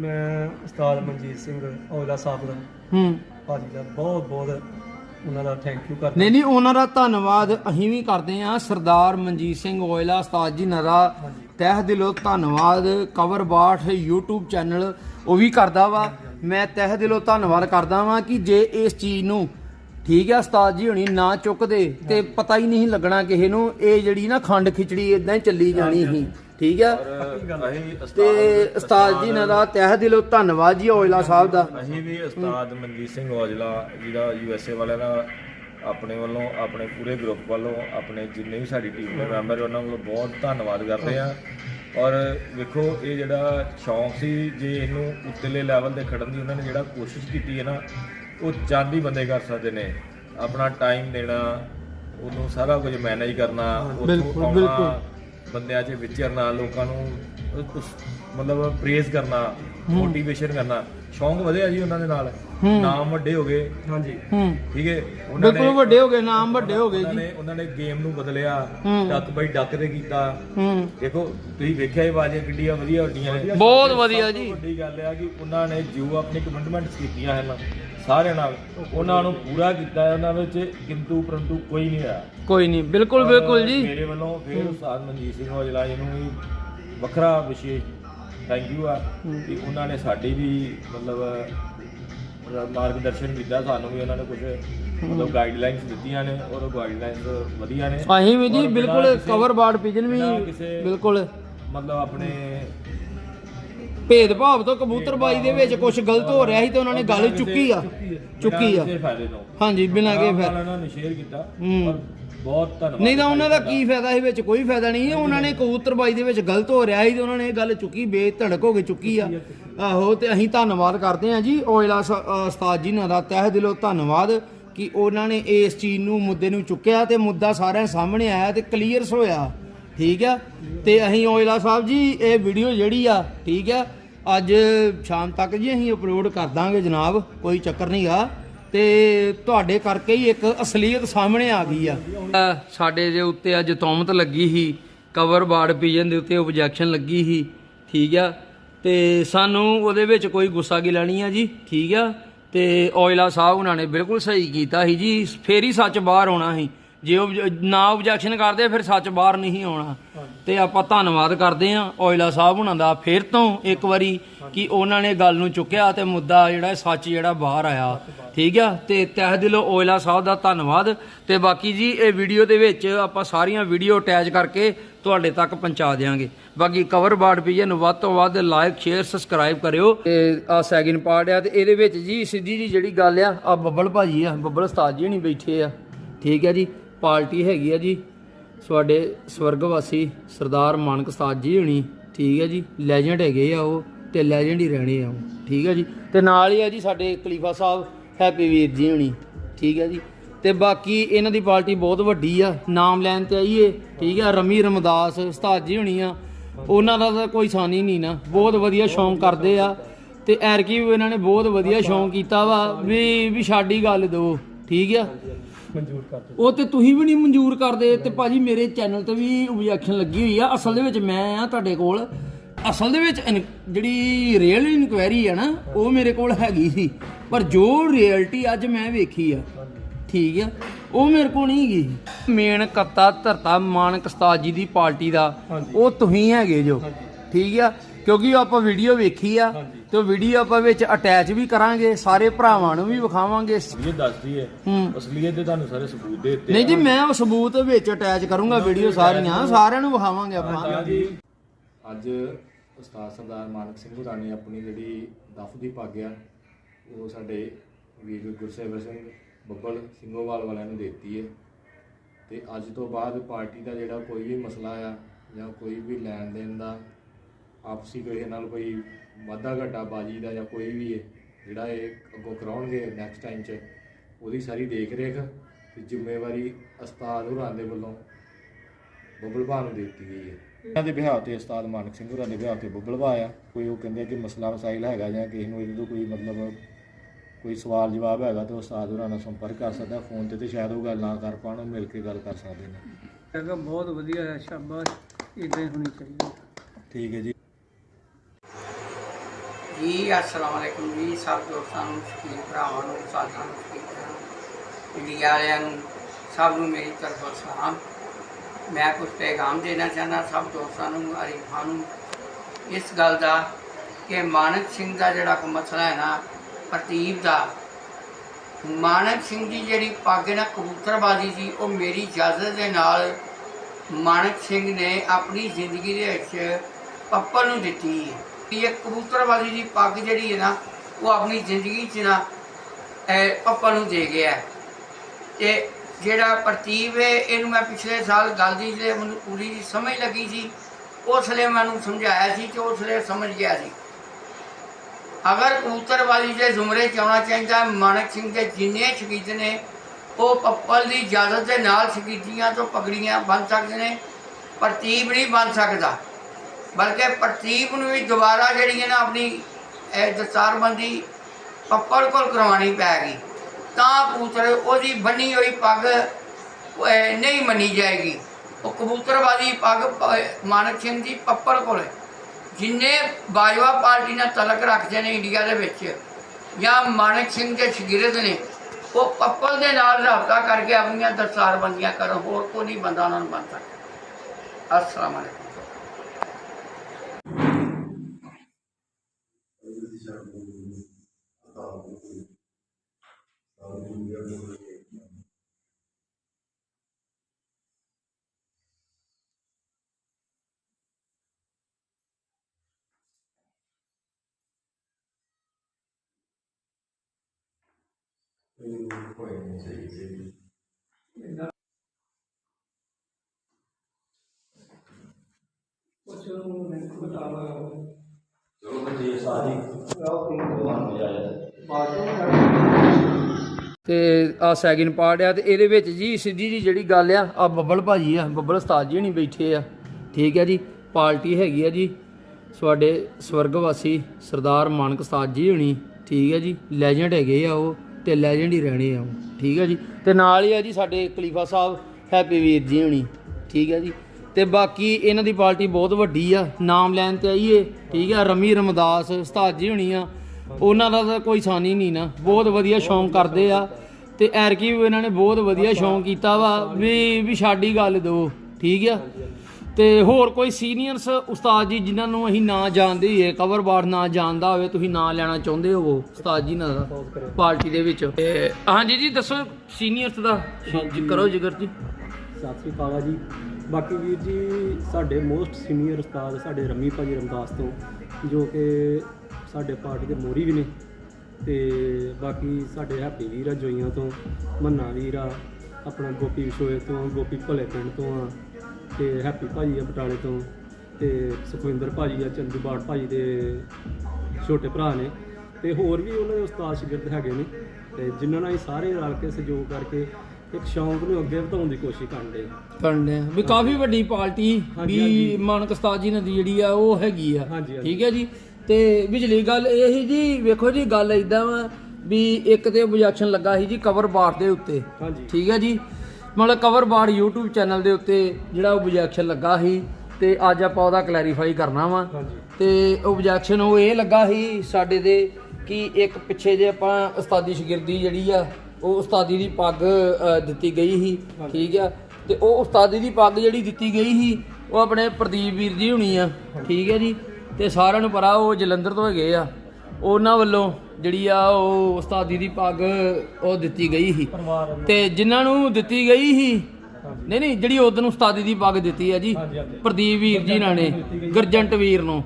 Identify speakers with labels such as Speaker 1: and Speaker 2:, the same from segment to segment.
Speaker 1: ਮੈਂ ਉਸਤਾਦ ਮਨਜੀਤ ਸਿੰਘ ਔਜਲਾ ਸਾਹਿਬ ਦਾ
Speaker 2: ਹੂੰ।
Speaker 1: ਭਾਜੀ ਦਾ ਬਹੁਤ ਬਹੁਤ ਉਹਨਾਂ ਦਾ ਥੈਂਕ ਯੂ ਕਰਦਾ।
Speaker 2: ਨਹੀਂ ਨਹੀਂ ਉਹਨਾਂ ਦਾ ਧੰਨਵਾਦ ਅਸੀਂ ਵੀ ਕਰਦੇ ਹਾਂ। ਸਰਦਾਰ ਮਨਜੀਤ ਸਿੰਘ ਓਇਲਾ ਉਸਤਾਦ ਜੀ ਦਾ ਤਹਿ ਦਿਲੋਂ ਧੰਨਵਾਦ। ਕਵਰ ਬਾਠ YouTube ਚੈਨਲ ਉਹ ਵੀ ਕਰਦਾ ਵਾ। ਮੈਂ ਤਹਿ ਦਿਲੋਂ ਧੰਨਵਾਦ ਕਰਦਾ ਵਾਂ ਕਿ ਜੇ ਇਸ ਚੀਜ਼ ਨੂੰ ਠੀਕ ਹੈ ਉਸਤਾਦ ਜੀ ਹੁਣੀ ਨਾ ਚੁੱਕਦੇ ਤੇ ਪਤਾ ਹੀ ਨਹੀਂ ਲੱਗਣਾ ਕਿਸੇ ਨੂੰ ਇਹ ਜਿਹੜੀ ਨਾ ਖੰਡ ਖਿਚੜੀ ਇਦਾਂ ਹੀ ਚੱਲੀ ਜਾਣੀ ਸੀ। ਠੀਕ ਹੈ
Speaker 3: ਅਸੀਂ
Speaker 2: ਤੇ ਉਸਤਾਦ ਜੀ ਨਾਲ ਦਾ ਤਹਿ ਦਿਲੋਂ ਧੰਨਵਾਦ ਜੀ ਓਇਲਾ ਸਾਹਿਬ ਦਾ।
Speaker 3: ਅਸੀਂ ਵੀ ਉਸਤਾਦ ਮਨਜੀਤ ਸਿੰਘ ਔਜਲਾ ਜਿਹਦਾ ਯੂਐਸਏ ਵਾਲਿਆਂ ਦਾ ਆਪਣੇ ਵੱਲੋਂ ਆਪਣੇ ਪੂਰੇ ਗਰੁੱਪ ਵੱਲੋਂ ਆਪਣੇ ਜਿੰਨੇ ਵੀ ਸਾਡੀ ਟੀਮ ਦੇ ਮੈਂਬਰ ਉਹਨਾਂ ਵੱਲੋਂ ਬਹੁਤ ਧੰਨਵਾਦ ਕਰਦੇ ਆ ਔਰ ਵੇਖੋ ਇਹ ਜਿਹੜਾ ਸ਼ੌਂਕ ਸੀ ਜੇ ਇਹਨੂੰ ਉੱਤਲੇ ਲੈਵਲ ਤੇ ਖੜਨ ਦੀ ਉਹਨਾਂ ਨੇ ਜਿਹੜਾ ਕੋਸ਼ਿਸ਼ ਕੀਤੀ ਹੈ ਨਾ ਉਹ ਚੰਦ ਹੀ ਬੰਦੇ ਕਰ ਸਕਦੇ ਨੇ। ਆਪਣਾ ਟਾਈਮ ਦੇਣਾ ਉਹਨੂੰ ਸਾਰਾ ਕੁਝ ਮੈਨੇਜ ਕਰਨਾ
Speaker 2: ਬਿਲਕੁਲ,
Speaker 3: ਉੱਥੋਂ
Speaker 2: ਬਿਲਕੁਲ।
Speaker 3: ਆਉਣਾ ਬੰਦਿਆਂ 'ਚ ਵਿਚਰਨਾ ਲੋਕਾਂ ਨੂੰ ਮਤਲਬ ਪ੍ਰੇਜ਼ ਕਰਨਾ ਮੋਟੀਵੇਸ਼ਨ ਕਰਨਾ ਸ਼ੌਂਕ ਵਧਿਆ ਜੀ ਉਹਨਾਂ ਦੇ ਨਾਲ। ਨਾਮ ਵੱਡੇ ਹੋ ਗਏ।
Speaker 1: ਹਾਂਜੀ।
Speaker 3: ਠੀਕ ਹੈ? ਉਹਨਾਂ
Speaker 2: ਬਿਲਕੁਲ ਵੱਡੇ ਹੋ ਗਏ ਨਾਮ ਵੱਡੇ ਹੋ ਗਏ ਜੀ।
Speaker 3: ਨੇ ਉਹਨਾਂ ਨੇ ਗੇਮ ਨੂੰ ਬਦਲਿਆ। ਡੱਕ ਬਾਈ ਡੱਕ ਦੇ ਕੀਤਾ। ਦੇਖੋ ਤੁਸੀਂ ਵੇਖਿਆ ਇਹ ਬਾਜ਼ੀਆਂ ਕਿੱਡੀਆਂ ਵਧੀਆ ਵੱਡੀਆਂ ਨੇ।
Speaker 2: ਬਹੁਤ ਵਧੀਆ
Speaker 3: ਤੋਂ
Speaker 2: ਜੀ।
Speaker 3: ਵੱਡੀ ਗੱਲ ਆ ਕਿ ਉਹਨਾਂ ਨੇ ਜੋ ਆਪਣੀ ਕਮਿਟਮੈਂਟਸ ਕੀਤੀਆਂ ਹਨ। ਸਾਰਿਆਂ ਨਾਲ ਉਹਨਾਂ ਨੂੰ ਪੂਰਾ ਕੀਤਾ ਹੈ ਉਹਨਾਂ ਵਿੱਚ ਕਿੰਤੂ ਪਰੰਤੂ ਕੋਈ ਨਹੀਂ ਹੋਇਆ
Speaker 2: ਕੋਈ ਨਹੀਂ ਬਿਲਕੁਲ ਬਿਲਕੁਲ ਜੀ।
Speaker 3: ਮੇਰੇ ਵੱਲੋਂ ਫਿਰ ਉਸਤਾਦ ਮਨਜੀਤ ਸਿੰਘ ਔਜਲਾ ਜੀ ਨੂੰ ਵੀ ਵੱਖਰਾ ਵਿਸ਼ੇਸ਼ ਥੈਂਕ ਯੂ ਆ ਕਿ ਉਹਨਾਂ ਨੇ ਸਾਡੀ ਵੀ ਮਤਲਬ ਮਾਰਗਦਰਸ਼ਨ ਕੀਤਾ ਸਾਨੂੰ ਵੀ ਉਹਨਾਂ ਨੇ ਕੁਝ ਮਤਲਬ ਗਾਈਡਲਾਈਨਸ ਦਿੱਤੀਆਂ ਨੇ ਔਰ ਉਹ ਗਾਈਡਲਾਈਨਸ ਵਧੀਆ ਨੇ।
Speaker 2: ਅਸੀਂ ਵੀ ਜੀ
Speaker 3: ਔਰ ਬਿਨਾਂ
Speaker 2: ਬਿਲਕੁਲ
Speaker 3: ਕਿਸੇ-
Speaker 2: ਕਵਰ ਬਾਰਡ ਪਿਜਨ ਵੀ
Speaker 3: ਬਿਨਾਂ ਕਿਸੇ-
Speaker 2: ਬਿਲਕੁਲ।
Speaker 3: ਮਤਲਬ ਆਪਣੇ
Speaker 2: ਭੇਦਭਾਵ ਤੋਂ ਕਬੂਤਰਬਾਈ ਦੇ ਵਿੱਚ ਕੁਝ ਗਲਤ ਹੋ ਰਿਹਾ ਸੀ ਤੇ ਉਹਨਾਂ ਨੇ ਗੱਲ ਚੁੱਕੀ ਆ। ਚੁੱਕੀ ਆ।
Speaker 3: ਫਾਇਦੇ ਤੋਂ।
Speaker 2: ਹਾਂਜੀ ਬਿਨਾਂ ਕੇ
Speaker 3: ਨਾਲ ਉਹਨਾਂ ਨੇ ਸ਼ੇਅਰ ਕੀਤਾ। ਔਰ ਬਹੁਤ ਧੰਨਵਾਦ
Speaker 2: ਨਹੀਂ ਤਾਂ ਉਹਨਾਂ ਦਾ ਕੀ ਫਾਇਦਾ ਸੀ ਵਿੱਚ? ਕੋਈ ਫਾਇਦਾ ਨਹੀਂ ਉਹਨਾਂ ਨੇ ਕਬੂਤਰਬਾਈ ਦੇ ਵਿੱਚ ਗਲਤ ਹੋ ਰਿਹਾ ਸੀ ਤੇ ਉਹਨਾਂ ਨੇ ਇਹ ਗੱਲ ਚੁੱਕੀ ਬੇਧੜਕ ਹੋ ਕੇ ਚੁੱਕੀ ਆ। ਆਹੋ ਤੇ ਅਸੀਂ ਧੰਨਵਾਦ ਕਰਦੇ ਹਾਂ ਜੀ। ਓਇਲਾ ਉਸਤਾਦ ਜੀ ਨਾਲ ਦਾ ਤਹਿ ਦਿਲੋਂ ਧੰਨਵਾਦ ਕਿ ਉਹਨਾਂ ਨੇ ਇਸ ਚੀਜ਼ ਨੂੰ ਮੁੱਦੇ ਨੂੰ ਚੁੱਕਿਆ ਤੇ ਮੁੱਦਾ ਸਾਰਿਆਂ ਸਾਹਮਣੇ ਆਇਆ ਤੇ ਕਲੀਅਰਸ ਹੋਇਆ। ਠੀਕ ਆ? ਤੇ ਅਸੀਂ ਓਇਲਾ ਸਾਹਿਬ ਜੀ ਇਹ ਵੀਡੀਓ ਜਿਹੜੀ ਆ ਠੀਕ ਆ ਅੱਜ ਸ਼ਾਮ ਤੱਕ ਜੀ ਅਸੀਂ ਅਪਲੋਡ ਕਰ ਦਾਂਗੇ ਜਨਾਬ, ਕੋਈ ਚੱਕਰ ਨਹੀਂ ਆ। ਤੇ ਤੁਹਾਡੇ ਕਰਕੇ ਹੀ ਇੱਕ ਅਸਲੀਅਤ ਸਾਹਮਣੇ ਆ ਗਈ ਆ। ਸਾਡੇ ਦੇ ਉੱਤੇ ਅੱਜ ਤੌਮਤ ਲੱਗੀ ਸੀ ਕਵਰ ਬਾਰਡ ਪੀਜਨ ਦੇ ਉੱਤੇ ਓਬਜੈਕਸ਼ਨ ਲੱਗੀ ਸੀ, ਠੀਕ ਆ। ਤੇ ਸਾਨੂੰ ਉਹਦੇ ਵਿੱਚ ਕੋਈ ਗੁੱਸਾ ਗਿਲਾ ਨਹੀਂ ਆ ਜੀ, ਠੀਕ ਆ। ਤੇ ਔਇਲਾ ਸਾਹਿਬ ਉਹਨਾਂ ਨੇ ਬਿਲਕੁਲ ਸਹੀ ਕੀਤਾ ਸੀ ਜੀ, ਫੇਰ ਹੀ ਸੱਚ ਬਾਹਰ ਆਉਣਾ ਸੀ। ਜੇ ਉਹ ਨਾ ਓਬਜੈਕਸ਼ਨ ਕਰਦੇ, ਫਿਰ ਸੱਚ ਬਾਹਰ ਨਹੀਂ ਆਉਣਾ। ਤੇ ਆਪਾਂ ਧੰਨਵਾਦ ਕਰਦੇ ਹਾਂ ਔਇਲਾ ਸਾਹਿਬ ਉਹਨਾਂ ਦਾ। ਫਿਰ ਤੋਂ ਇੱਕ ਵਾਰੀ ਕਿ ਉਹਨਾਂ ਨੇ ਗੱਲ ਨੂੰ ਚੁੱਕਿਆ ਤੇ ਮੁੱਦਾ ਜਿਹੜਾ ਸੱਚ ਜਿਹੜਾ ਬਾਹਰ ਆਇਆ। ਠੀਕ ਆ? ਤੇ ਤਹਿ ਦਿਲੋਂ ਔਇਲਾ ਸਾਹਿਬ ਦਾ ਧੰਨਵਾਦ। ਤੇ ਬਾਕੀ ਜੀ, ਇਹ ਵੀਡੀਓ ਦੇ ਵਿੱਚ ਆਪਾਂ ਸਾਰੀਆਂ ਵੀਡੀਓ ਅਟੈਚ ਕਰਕੇ ਤੁਹਾਡੇ ਤੱਕ ਪਹੁੰਚਾ ਦੇਵਾਂਗੇ ਬਾਕੀ ਕਵਰ ਬਾਰਡ ਨੂੰ ਵੱਧ ਤੋਂ ਵੱਧ ਲਾਈਕ ਸ਼ੇਅਰ ਸਬਸਕ੍ਰਾਈਬ ਕਰਿਓ। ਤੇ ਆ ਸੈਕਿੰਡ ਪਾਰਟ ਆ ਤੇ ਇਹਦੇ ਵਿੱਚ ਜੀ, ਸਿੱਧੀ ਜੀ ਜਿਹੜੀ ਗੱਲ ਆ ਆ ਬੱਬਲ ਭਾਜੀ ਆ, ਬੱਬਲ ਉਸਤਾਦ ਜੀ ਨਹੀਂ ਬੈਠੇ ਆ। ਠੀਕ ਹੈ ਜੀ? ਪਾਰਟੀ ਹੈਗੀ ਆ ਜੀ। ਤੁਹਾਡੇ ਸਵਰਗਵਾਸੀ ਸਰਦਾਰ ਮਾਨਕ ਉਸਤਾਦ ਜੀ ਹੋਣੀ, ਠੀਕ ਹੈ ਜੀ ਲੈਜੈਂਡ ਹੈਗੇ ਆ ਉਹ ਤੇ ਲੈਜੈਂਡ ਹੀ ਰਹਿਣੇ ਆ ਉਹ, ਠੀਕ ਹੈ ਜੀ, ਤੇ ਨਾਲ ਹੀ ਆ ਜੀ ਸਾਡੇ ਖਲੀਫਾ ਸਾਹਿਬ, ਹੈਪੀ ਵੀਰ ਜੀ ਹੋਣੀ, ਠੀਕ ਹੈ ਜੀ, ਤੇ ਬਾਕੀ ਇਹਨਾਂ ਦੀ ਪਾਰਟੀ ਬਹੁਤ ਵੱਡੀ ਆ, ਨਾਮ ਲੈਣ ਤੇ ਆਈਏ, ਠੀਕ ਆ ਰਮੀ ਰਮਦਾਸ ਉਸਤਾਦ ਜੀ ਹੋਣੀ ਆ, ਉਹਨਾਂ ਦਾ ਤਾਂ ਕੋਈ ਸਾਨੀ ਨਹੀਂ ਨਾ, ਬਹੁਤ ਵਧੀਆ ਸ਼ੌਂਕ ਕਰਦੇ ਆ, ਤੇ ਐਰਕੀ ਵੀ ਇਹਨਾਂ ਨੇ ਬਹੁਤ ਵਧੀਆ ਸ਼ੌਂਕ ਕੀਤਾ ਵਾ, ਵੀ ਵੀ ਸਾਡੀ ਗੱਲ ਦੋ ਠੀਕ ਆ
Speaker 1: ਮਨਜ਼ੂਰ ਕਰ ਦਿਓ
Speaker 2: ਉਹ ਤੇ ਤੁਸੀਂ ਵੀ ਨਹੀਂ ਮਨਜ਼ੂਰ ਕਰਦੇ ਤੇ ਭਾਜੀ ਮੇਰੇ ਚੈਨਲ ਤੇ ਵੀ ਆਬਜੈਕਸ਼ਨ ਲੱਗੀ ਹੋਈ ਆ। ਅਸਲ ਦੇ ਵਿੱਚ ਮੈਂ ਆ ਤੁਹਾਡੇ ਕੋਲ। ਅਸਲ ਦੇ ਵਿੱਚ ਇਨ- ਜਿਹੜੀ ਰੀਅਲ ਇਨਕੁਆਇਰੀ ਆ ਨਾ ਉਹ ਮੇਰੇ ਕੋਲ ਹੈਗੀ ਸੀ। ਪਰ ਜੋ ਰਿਐਲਿਟੀ ਅੱਜ ਮੈਂ ਵੇਖੀ ਆ ਠੀਕ ਆ ਉਹ ਮੇਰੇ ਕੋਲ ਨਹੀਂ ਗਈ ਮੇਨ ਕਰਤਾ ਧਰਤਾ ਮਾਨਕ ਉਸਤਾਦ ਜੀ ਦੀ ਪਾਰਟੀ ਦਾ ਉਹ ਤੁਸੀਂ ਹੈਗੇ ਜੋ ਠੀਕ ਆ ਕਿਉਂਕਿ ਉਹ ਆਪਾਂ ਵੀਡੀਓ ਵੇਖੀ ਆ। ਤੇ ਉਹ ਵੀਡੀਓ ਆਪਾਂ ਵਿੱਚ ਅਟੈਚ ਵੀ ਕਰਾਂਗੇ ਸਾਰੇ ਭਰਾਵਾਂ ਨੂੰ ਵੀ ਵਿਖਾਵਾਂਗੇ।
Speaker 3: ਇਹ ਦੱਸਦੀ ਹੈ
Speaker 2: ਹੂੰ।
Speaker 3: ਅਸਲੀਅਤ ਦੇ ਤੁਹਾਨੂੰ ਸਾਰੇ ਸਬੂਤ ਦੇ ਦਿੱਤੇ
Speaker 2: ਨਹੀਂ ਜੀ ਮੈਂ ਉਹ ਸਬੂਤ ਵਿੱਚ ਅਟੈਚ ਕਰੂੰਗਾ ਵੀਡੀਓ ਸਾਰੀਆਂ ਸਾਰਿਆਂ ਨੂੰ ਵਿਖਾਵਾਂਗੇ ਆਪਾਂ।
Speaker 3: ਜੀ ਅੱਜ ਉਸਤਾਦ ਸਰਦਾਰ ਮਾਨਕ ਸਿੰਘ ਹੋਰਾਂ ਨੇ ਆਪਣੀ ਜਿਹੜੀ ਦਫ ਦੀ ਪੱਗ ਆ ਉਹ ਸਾਡੇ ਵੀਰ ਗੁਰਸੇਵਰ ਸਿੰਘ ਬੱਬਲ ਸਿੰਘੋਵਾਲ ਵਾਲਿਆਂ ਨੂੰ ਦਿੱਤੀ ਹੈ। ਤੇ ਅੱਜ ਤੋਂ ਬਾਅਦ ਪਾਰਟੀ ਦਾ ਜਿਹੜਾ ਕੋਈ ਵੀ ਮਸਲਾ ਆ ਜਾਂ ਕੋਈ ਵੀ ਲੈਣ ਦੇਣ ਦਾ ਆਪਸੀ ਕਿਸੇ ਨਾਲ ਕੋਈ ਵਾਧਾ ਘਾਟਾ ਬਾਜੀ ਦਾ ਜਾਂ ਕੋਈ ਵੀ ਹੈ ਜਿਹੜਾ ਇਹ ਅੱਗੋਂ ਕਰਾਉਣਗੇ ਨੈਕਸਟ ਟਾਈਮ 'ਚ ਉਹਦੀ ਸਾਰੀ ਦੇਖ ਰੇਖ ਤੇ ਜ਼ਿੰਮੇਵਾਰੀ ਉਸਤਾਦ ਹੋਰਾਂ ਦੇ ਵੱਲੋਂ ਬੱਬਲ ਭਾਅ ਨੂੰ ਦਿੱਤੀ ਗਈ ਹੈ। ਇਹਨਾਂ ਦੇ ਵਿਹਾਰ ਤੇ ਉਸਤਾਦ ਮਾਨਕ ਸਿੰਘ ਹੋਰਾਂ ਦੇ ਵਿਹਾਰ ਤੇ ਬੱਬਲ ਭਾਅ ਆ। ਕੋਈ ਉਹ ਕਹਿੰਦੇ ਕਿ ਮਸਲਾ ਮਸਾਇਲ ਹੈਗਾ ਜਾਂ ਕਿਸੇ ਨੂੰ ਇਹਦੇ ਤੋਂ ਕੋਈ ਮਤਲਬ ਕੋਈ ਸਵਾਲ ਜਵਾਬ ਹੈਗਾ ਤੇ ਉਸਤਾਦ ਹੋਰਾਂ ਨਾਲ ਸੰਪਰਕ ਕਰ ਸਕਦਾ ਫੋਨ ਤੇ ਤੇ ਸ਼ਾਇਦ ਉਹ ਗੱਲ ਨਾ ਕਰ ਪਾਉਣ ਉਹ ਮਿਲ ਕੇ ਗੱਲ ਕਰ ਸਕਦੇ ਨੇ।
Speaker 4: ਬਹੁਤ ਵਧੀਆ ਹੈ ਸ਼ਾਬਾਸ਼। ਇਦਾਂ ਹੀ ਹੋਣੀ ਚਾਹੀਦੀ।
Speaker 3: ਠੀਕ ਹੈ ਜੀ।
Speaker 5: ਜੀ, ਅਸਲਾਮ ਵਾਲੇਕੁਮ ਜੀ, ਸਭ ਦੋਸਤਾਂ ਨੂੰ ਸ਼ਕੀਨ ਭਰਾਵਾਂ ਨੂੰ ਸਾਥਾਂ ਨੂੰ ਸ਼ਕੀਨ ਨੂੰ, ਇੰਡੀਆ ਵਾਲਿਆਂ ਨੂੰ, ਸਭ ਨੂੰ ਮੇਰੀ ਤਰਫੋਂ ਸਲਾਮ। ਮੈਂ ਕੁਝ ਪੈਗਾਮ ਦੇਣਾ ਚਾਹੁੰਦਾ, ਸਭ ਦੋਸਤਾਂ ਨੂੰ, ਅਰੀਫਾਂ ਨੂੰ। ਇਸ ਗੱਲ ਦਾ ਕਿ ਮਾਨਕ ਸਿੰਘ ਦਾ ਜਿਹੜਾ ਕੋ ਮਸਲਾ ਹੈ ਨਾ ਪ੍ਰਤੀਪ ਦਾ ਮਾਨਕ ਸਿੰਘ ਦੀ ਜਿਹੜੀ ਪੱਗ ਨਾ, ਕਬੂਤਰਬਾਜ਼ੀ ਸੀ, ਉਹ ਮੇਰੀ ਇਜਾਜ਼ਤ ਦੇ ਨਾਲ ਮਾਨਕ ਸਿੰਘ ਨੇ ਆਪਣੀ ਜ਼ਿੰਦਗੀ ਦੇ ਵਿੱਚ ਪੱਪਲ ਨੂੰ ਦਿੱਤੀ ਹੈ। ਇਹ ਕਬੂਤਰ ਵਾਲੀ ਦੀ ਪੱਗ ਜਿਹੜੀ ਹੈ ਨਾ ਉਹ ਆਪਣੀ ਜ਼ਿੰਦਗੀ 'ਚ ਨਾ ਇਹ ਪੱਪਲ ਨੂੰ ਦੇ ਗਿਆ ਹੈ। ਤੇ ਜਿਹੜਾ ਪ੍ਰਤੀਬ ਹੈ ਇਹਨੂੰ ਮੈਂ ਪਿਛਲੇ ਸਾਲ ਗੱਲ ਦੀ ਜਿਹੜੇ ਮੈਨੂੰ ਪੂਰੀ ਸਮਝ ਲੱਗੀ ਸੀ। ਉਸ ਲਈ ਮੈਨੂੰ ਸਮਝਾਇਆ ਸੀ ਤੇ ਉਸ ਲਈ ਸਮਝ ਗਿਆ ਸੀ। ਅਗਰ ਕਬੂਤਰ ਵਾਲੀ ਦੇ ਜ਼ੁਮਰੇ ਚ ਆਉਣਾ ਚਾਹੀਦਾ ਹੈ, ਮਾਨਕ ਸਿੰਘ ਦੇ ਜਿੰਨੇ ਸ਼ਹੀਦ ਨੇ ਉਹ ਪੱਪਲ ਦੀ ਇਜਾਜ਼ਤ ਦੇ ਨਾਲ ਸ਼ਹੀਦੀਆਂ ਤੋਂ ਪਗੜੀਆਂ ਬਣ ਸਕਦੇ ਨੇ ਪ੍ਰਤੀਬ ਨਹੀਂ ਬਣ ਸਕਦਾ। ਬਲਕਿ ਪ੍ਰਤੀਪ ਨੂੰ ਵੀ ਦੁਬਾਰਾ ਜਿਹੜੀ ਹੈ ਨਾ ਆਪਣੀ, ਇਹ ਦਸਤਾਰਬੰਦੀ ਪੱਪੜ ਕੋਲ ਕਰਵਾਉਣੀ ਗਈ। ਤਾਂ ਕਬੂਤਰ, ਉਹਦੀ ਬੰਨੀ ਹੋਈ ਪੱਗ ਨਹੀਂ ਮੰਨੀ ਜਾਏਗੀ। ਉਹ ਕਬੂਤਰਵਾਦੀ ਪੱਗ ਮਾਨਕ ਸਿੰਘ ਦੀ ਪੱਪਲ ਕੋਲ। ਜਿੰਨੇ ਬਾਜਵਾ ਪਾਰਟੀ ਨਾਲ ਤਲਕ ਰੱਖਦੇ ਨੇ ਇੰਡੀਆ ਦੇ ਵਿੱਚ, ਜਾਂ ਮਾਨਕ ਸਿੰਘ ਦੇ ਸ਼ਗਿਰਦ ਨੇ, ਉਹ ਪੱਪਲ ਦੇ ਨਾਲ ਰਾਬਤਾ ਕਰਕੇ ਆਪਣੀਆਂ ਦਸਤਾਰਬੰਦੀਆਂ ਕਰੋ, ਹੋਰ ਕੋਈ ਨਹੀਂ ਬੰਦਾ ਉਹਨਾਂ ਨੂੰ ਬਣ ਸਕਦਾ ਅਸਲਾਮ ਅਲੈਕੁਮ।
Speaker 3: 嗯，会这这。
Speaker 4: 我就能够到
Speaker 1: 了。
Speaker 3: 有问题啥的？要工作。
Speaker 1: 马中间。
Speaker 2: ਤੇ ਆ ਸੈਕਿੰਡ ਪਾਰਟ ਆ ਤੇ ਇਹਦੇ ਵਿੱਚ ਜੀ ਸਿੱਧੀ ਜੀ ਜਿਹੜੀ ਗੱਲ ਆ ਆ ਬੱਬਲ ਭਾਜੀ ਆ, ਬੱਬਲ ਉਸਤਾਦ ਜੀ ਨਹੀਂ ਬੈਠੇ ਆ। ਠੀਕ ਹੈ ਜੀ, ਪਾਰਟੀ ਹੈਗੀ ਆ ਜੀ। ਤੁਹਾਡੇ ਸਵਰਗਵਾਸੀ ਸਰਦਾਰ ਮਾਨਕ ਉਸਤਾਦ ਜੀ ਹੋਣੀ, ਠੀਕ ਹੈ ਜੀ। ਲੈਜੈਂਡ ਹੈਗੇ ਆ ਉਹ ਤੇ ਲੈਜੈਂਡ ਹੀ ਰਹਿਣੇ ਆ ਉਹ, ਠੀਕ ਹੈ ਜੀ। ਤੇ ਨਾਲ ਹੀ ਆ ਜੀ ਸਾਡੇ ਖਲੀਫਾ ਸਾਹਿਬ, ਹੈਪੀ ਵੀਰ ਜੀ ਹੋਣੀ, ਠੀਕ ਹੈ ਜੀ। ਤੇ ਬਾਕੀ ਇਹਨਾਂ ਦੀ ਪਾਰਟੀ ਬਹੁਤ ਵੱਡੀ ਆ, ਨਾਮ ਲੈਣ ਤੇ ਆਈਏ, ਠੀਕ ਆ, ਰਮੀ ਰਮਦਾਸ ਉਸਤਾਦ ਜੀ ਹੋਣੀ ਆ। ਉਹਨਾਂ ਦਾ ਤਾਂ ਕੋਈ ਸਾਨੀ ਨਹੀਂ ਨਾ, ਬਹੁਤ ਵਧੀਆ ਸ਼ੌਂਕ ਕਰਦੇ ਆ। ਤੇ ਐਰਕੀ ਵੀ ਇਹਨਾਂ ਨੇ ਬਹੁਤ ਵਧੀਆ ਸ਼ੌਂਕ ਕੀਤਾ ਵਾ ਵੀ ਵੀ ਛਾਡੀ ਗੱਲ ਦੋ ਠੀਕ ਆ? ਤੇ ਹੋਰ ਕੋਈ ਸੀਨੀਅਰਸ ਉਸਤਾਦ ਜੀ ਜਿਨ੍ਹਾਂ ਨੂੰ ਅਸੀਂ ਨਾ ਜਾਣਦੇ ਹੋਈਏ ਕਵਰ ਬਾਰ ਨਾ ਜਾਣਦਾ ਹੋਵੇ ਤੁਸੀਂ ਨਾਂ ਲੈਣਾ ਚਾਹੁੰਦੇ ਹੋਵੋ ਉਸਤਾਦ ਜੀ ਨਾਲ ਪਾਰਟੀ ਦੇ ਵਿੱਚ। ਤੇ ਹਾਂਜੀ ਜੀ ਦੱਸੋ ਸੀਨੀਅਰਸ ਦਾ ਕਰੋ ਜਿਗਰ ਜੀ।
Speaker 1: ਸਤਿ ਸ੍ਰੀ ਅਕਾਲ ਜੀ। ਬਾਕੀ ਵੀਰ ਜੀ ਸਾਡੇ ਮੋਸਟ ਸੀਨੀਅਰ ਉਸਤਾਦ ਸਾਡੇ ਰਮੀ ਭਾਜੀ ਰਮਦਾਸ ਤੋਂ ਜੋ ਕਿ ਸਾਡੇ ਪਾਰਟੀ ਦੇ ਮੋਰੀ ਵੀ ਨੇ। ਤੇ ਬਾਕੀ ਸਾਡੇ ਹੈਪੀ ਵੀਰ ਆ ਜੋਈਆਂ ਤੋਂ ਮੰਨਾ ਵੀਰ ਆ ਆਪਣਾ ਗੋਪੀ ਵਿਸ਼ੋਏ ਤੋਂ ਗੋਪੀ ਭਲੇ ਪਿੰਡ ਤੋਂ ਆ ਤੇ ਹੈਪੀ ਭਾਜੀ ਆ ਬਟਾਲੇ ਤੋਂ ਤੇ ਸੁਖਵਿੰਦਰ ਭਾਜੀ ਆ ਚੰਦੂ ਬਾੜ ਭਾਜੀ ਦੇ ਛੋਟੇ ਭਰਾ ਨੇ ਤੇ ਹੋਰ ਵੀ ਉਹਨਾਂ ਦੇ ਉਸਤਾਦ ਸ਼ਾਗਿਰਦ ਹੈਗੇ ਨੇ ਤੇ ਜਿਨ੍ਹਾਂ ਨਾਲ ਅਸੀਂ ਸਾਰੇ ਰਲ ਕੇ ਸਹਿਯੋਗ ਕਰਕੇ ਇੱਕ ਸ਼ੌਂਕ ਨੂੰ ਅੱਗੇ ਵਧਾਉਣ ਦੀ ਕੋਸ਼ਿਸ਼ ਕਰਦੇ ਹਾਂ
Speaker 2: ਕਰਨੇ ਆ ਵੀ ਕਾਫੀ ਵੱਡੀ ਪਾਰਟੀ ਵੀ। ਮਾਨਕ ਉਸਤਾਦ ਜੀ ਦੀ ਜਿਹੜੀ ਆ ਉਹ ਹੈਗੀ ਆ। ਠੀਕ ਹੈ ਜੀ ਤੇ ਵਿਚਲੀ ਗੱਲ ਇਹ ਹੀ ਜੀ ਵੇਖੋ ਜੀ ਗੱਲ ਇਦਾਂ ਵਾ ਵੀ ਇੱਕ ਤੇ ਆਬਜੈਕਸ਼ਨ ਲੱਗਾ ਸੀ ਜੀ ਕਵਰ ਬਾਰ ਦੇ ਉੱਤੇ।
Speaker 1: ਹਾਂਜੀ।
Speaker 2: ਠੀਕ ਹੈ ਜੀ? ਮਤਲਬ ਕਵਰ ਬਾਰ YouTube ਚੈਨਲ ਦੇ ਉੱਤੇ ਜਿਹੜਾ ਆਬਜੈਕਸ਼ਨ ਲੱਗਾ ਸੀ ਤੇ ਅੱਜ ਆਪਾਂ ਉਹਦਾ ਕਲੈਰੀਫਾਈ ਕਰਨਾ ਵਾ। ਤੇ ਆਬਜੈਕਸ਼ਨ ਉਹ ਇਹ ਲੱਗਾ ਸੀ ਸਾਡੇ ਦੇ ਕਿ ਇੱਕ ਪਿੱਛੇ ਜੇ ਆਪਾਂ ਉਸਤਾਦੀ ਸ਼ਾਗਿਰਦੀ ਜਿਹੜੀ ਆ ਉਹ ਉਸਤਾਦੀ ਦੀ ਪੱਗ ਦਿੱਤੀ ਗਈ ਸੀ। ਠੀਕ ਆ? ਤੇ ਉਹ ਉਸਤਾਦੀ ਦੀ ਪੱਗ ਜਿਹੜੀ ਦਿੱਤੀ ਗਈ ਸੀ ਉਹ ਆਪਣੇ ਪ੍ਰਦੀਪ ਵੀਰ ਜੀ ਹੁਣੀ ਆ। ਠੀਕ ਹੈ ਜੀ? ਤੇ ਸਾਰਿਆਂ ਨੂੰ ਪਤਾ ਉਹ ਜਲੰਧਰ ਤੋਂ ਹੈਗੇ ਆ। ਉਹਨਾਂ ਵੱਲੋਂ ਜਿਹੜੀ ਆ ਉਹ ਉਸਤਾਦੀ ਦੀ ਪੱਗ ਉਹ ਦਿੱਤੀ ਗਈ ਸੀ। ਤੇ ਜਿਨ੍ਹਾਂ ਨੂੰ ਦਿੱਤੀ ਗਈ ਸੀ ਨਹੀਂ ਨਹੀਂ ਜਿਹੜੀ ਉਦੋਂ ਉਸਤਾਦੀ ਦੀ ਪੱਗ ਦਿੱਤੀ ਆ ਜੀ। ਪ੍ਰਦੀਪ ਵੀਰ ਜੀ ਨਾਲ ਨੇ ਗਰਜੰਟ ਵੀਰ ਨੂੰ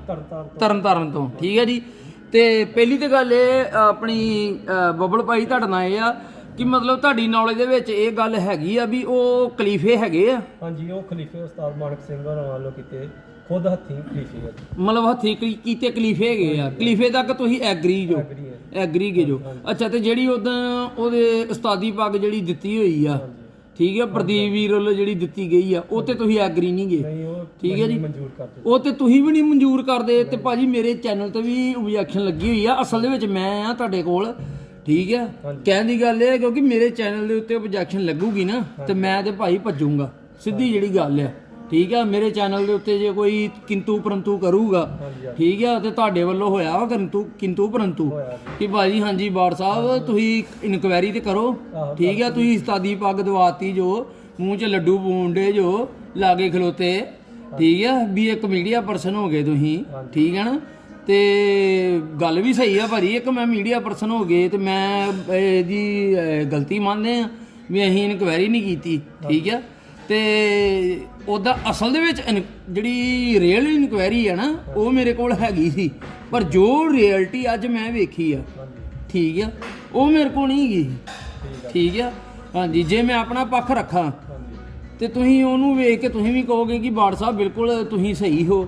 Speaker 2: ਤਰਨ ਤਾਰਨ ਤੋਂ ਠੀਕ ਹੈ ਜੀ। ਤੇ ਪਹਿਲੀ ਤੇ ਗੱਲ ਇਹ ਆਪਣੀ ਬੱਬਲ ਭਾਈ ਤੁਹਾਡਾ ਨਾਲ ਇਹ ਆ ਕਿ ਮਤਲਬ ਤੁਹਾਡੀ ਨੌਲੇਜ ਦੇ ਵਿੱਚ ਇਹ ਗੱਲ ਹੈਗੀ ਆ ਵੀ ਉਹ ਖਲੀਫੇ ਹੈਗੇ ਆ।
Speaker 1: ਹਾਂਜੀ ਉਹ ਖਲੀਫੇ ਉਸਤਾਦ ਮਾਨਕ ਸਿੰਘ ਹੋਰਾਂ ਵੱਲੋਂ ਕੀਤੇ। ਖੁਦ ਹੱਥੀਂ ਜੀ।
Speaker 2: ਮਤਲਬ ਹੱਥੀ ਕੀ- ਕੀਤੇ ਖਲੀਫੇ ਹੈਗੇ ਆ। ਖਲੀਫੇ ਤੱਕ ਤੁਸੀਂ ਐਗਰੀ ਜੋ।
Speaker 1: ਹੈ।
Speaker 2: ਐਗਰੀ ਗੇ ਜੋ। ਅੱਛਾ ਤੇ ਜਿਹੜੀ ਉਦੋਂ ਉਹਦੇ ਉਸਤਾਦੀ ਪੱਗ ਜਿਹੜੀ ਦਿੱਤੀ ਹੋਈ ਆ ਠੀਕ ਹੈ ਪ੍ਰਦੀਪ ਵੀਰ ਵੱਲੋਂ ਜਿਹੜੀ ਦਿੱਤੀ ਗਈ ਆ ਉਹ ਤੇ ਤੁਸੀਂ ਐਗਰੀ ਨਹੀਂ ਗੇ।
Speaker 1: ਨਹੀਂ ਉਹ
Speaker 2: ਠੀਕ ਹੈ ਜੀ।
Speaker 1: ਮਨਜ਼ੂਰ ਕਰਦੇ।
Speaker 2: ਉਹ ਤੇ ਤੁਸੀਂ ਵੀ ਨਹੀਂ ਮਨਜ਼ੂਰ ਕਰਦੇ ਤੇ ਭਾਜੀ ਮੇਰੇ ਚੈਨਲ ਤੇ ਵੀ ਆਬਜੈਕਸ਼ਨ ਲੱਗੀ ਹੋਈ ਆ। ਅਸਲ ਦੇ ਵਿੱਚ ਮੈਂ ਆ ਤੁਹਾਡੇ ਕੋਲ ਠੀਕ ਹੈ ਕਹਿਣ ਦੀ ਗੱਲ ਇਹ ਹੈ ਕਿਉਂਕਿ ਮੇਰੇ ਚੈਨਲ ਦੇ ਉੱਤੇ ਆਬਜੈਕਸ਼ਨ ਲੱਗੂਗੀ ਨਾ ਤੇ ਮੈਂ ਤੇ ਭਾਈ ਭੱਜੂਗਾ। ਸਿੱਧੀ ਜਿਹੜੀ ਗੱਲ ਆ। ਠੀਕ ਆ ਮੇਰੇ ਚੈਨਲ ਦੇ ਉੱਤੇ ਜੇ ਕੋਈ ਕਿੰਤੂ ਪਰੰਤੂ ਕਰੂਗਾ ਠੀਕ ਆ ਤੇ ਤੁਹਾਡੇ ਵੱਲੋਂ ਹੋਇਆ ਵਾ ਕਿੰਤੂ ਕਿੰਤੂ ਪਰੰਤੂ? ਕਿ ਭਾਜੀ ਹਾਂਜੀ ਬਾੜ ਸਾਹਿਬ ਤੁਸੀਂ ਇਨਕੁਆਇਰੀ ਤੇ ਕਰੋ ਠੀਕ ਆ ਤੁਸੀਂ ਉਸਤਾਦੀ ਪੱਗ ਦਵਾਤੀ ਜੋ ਮੂੰਹ 'ਚ ਲੱਡੂ ਪੂੰਡੇ ਜੋ ਲਾਗੇ ਖਲੋਤੇ ਠੀਕ ਆ ਵੀ ਇੱਕ ਮੀਡੀਆ ਪਰਸਨ ਹੋ ਗਏ ਤੁਸੀਂ ਠੀਕ ਹੈ ਨਾ? ਤੇ ਗੱਲ ਵੀ ਸਹੀ ਆ ਭਾਜੀ ਇੱਕ ਮੈਂ ਮੀਡੀਆ ਪਰਸਨ ਹੋ ਗਏ ਤੇ ਮੈਂ ਇਹਦੀ ਗਲਤੀ ਮੰਨਦੇ ਆ ਵੀ ਅਸੀਂ ਇਨਕੁਆਇਰੀ ਨਹੀਂ ਕੀਤੀ ਠੀਕ ਆ? ਤੇ ਉਹਦਾ ਅਸਲ ਦੇ ਵਿੱਚ ਜਿਹੜੀ ਰੀਅਲ ਇਨਕੁਆਇਰੀ ਆ ਨਾ ਉਹ ਮੇਰੇ ਕੋਲ ਹੈਗੀ ਸੀ। ਪਰ ਜੋ ਰਿਐਲਿਟੀ ਅੱਜ ਮੈਂ ਵੇਖੀ ਆ ਠੀਕ ਆ ਉਹ ਮੇਰੇ ਕੋਲ ਨਹੀਂ ਗਈ ਠੀਕ ਆ? ਹਾਂਜੀ ਜੇ ਮੈਂ ਆਪਣਾ ਪੱਖ ਰੱਖਾਂ ਤੇ ਤੁਸੀਂ ਉਹਨੂੰ ਵੇਖ ਕੇ ਤੁਸੀਂ ਵੀ ਕਹੋਗੇ ਕਿ ਬਾੜ ਸਾਹਿਬ ਬਿਲਕੁਲ ਤੁਸੀਂ ਸਹੀ ਹੋ।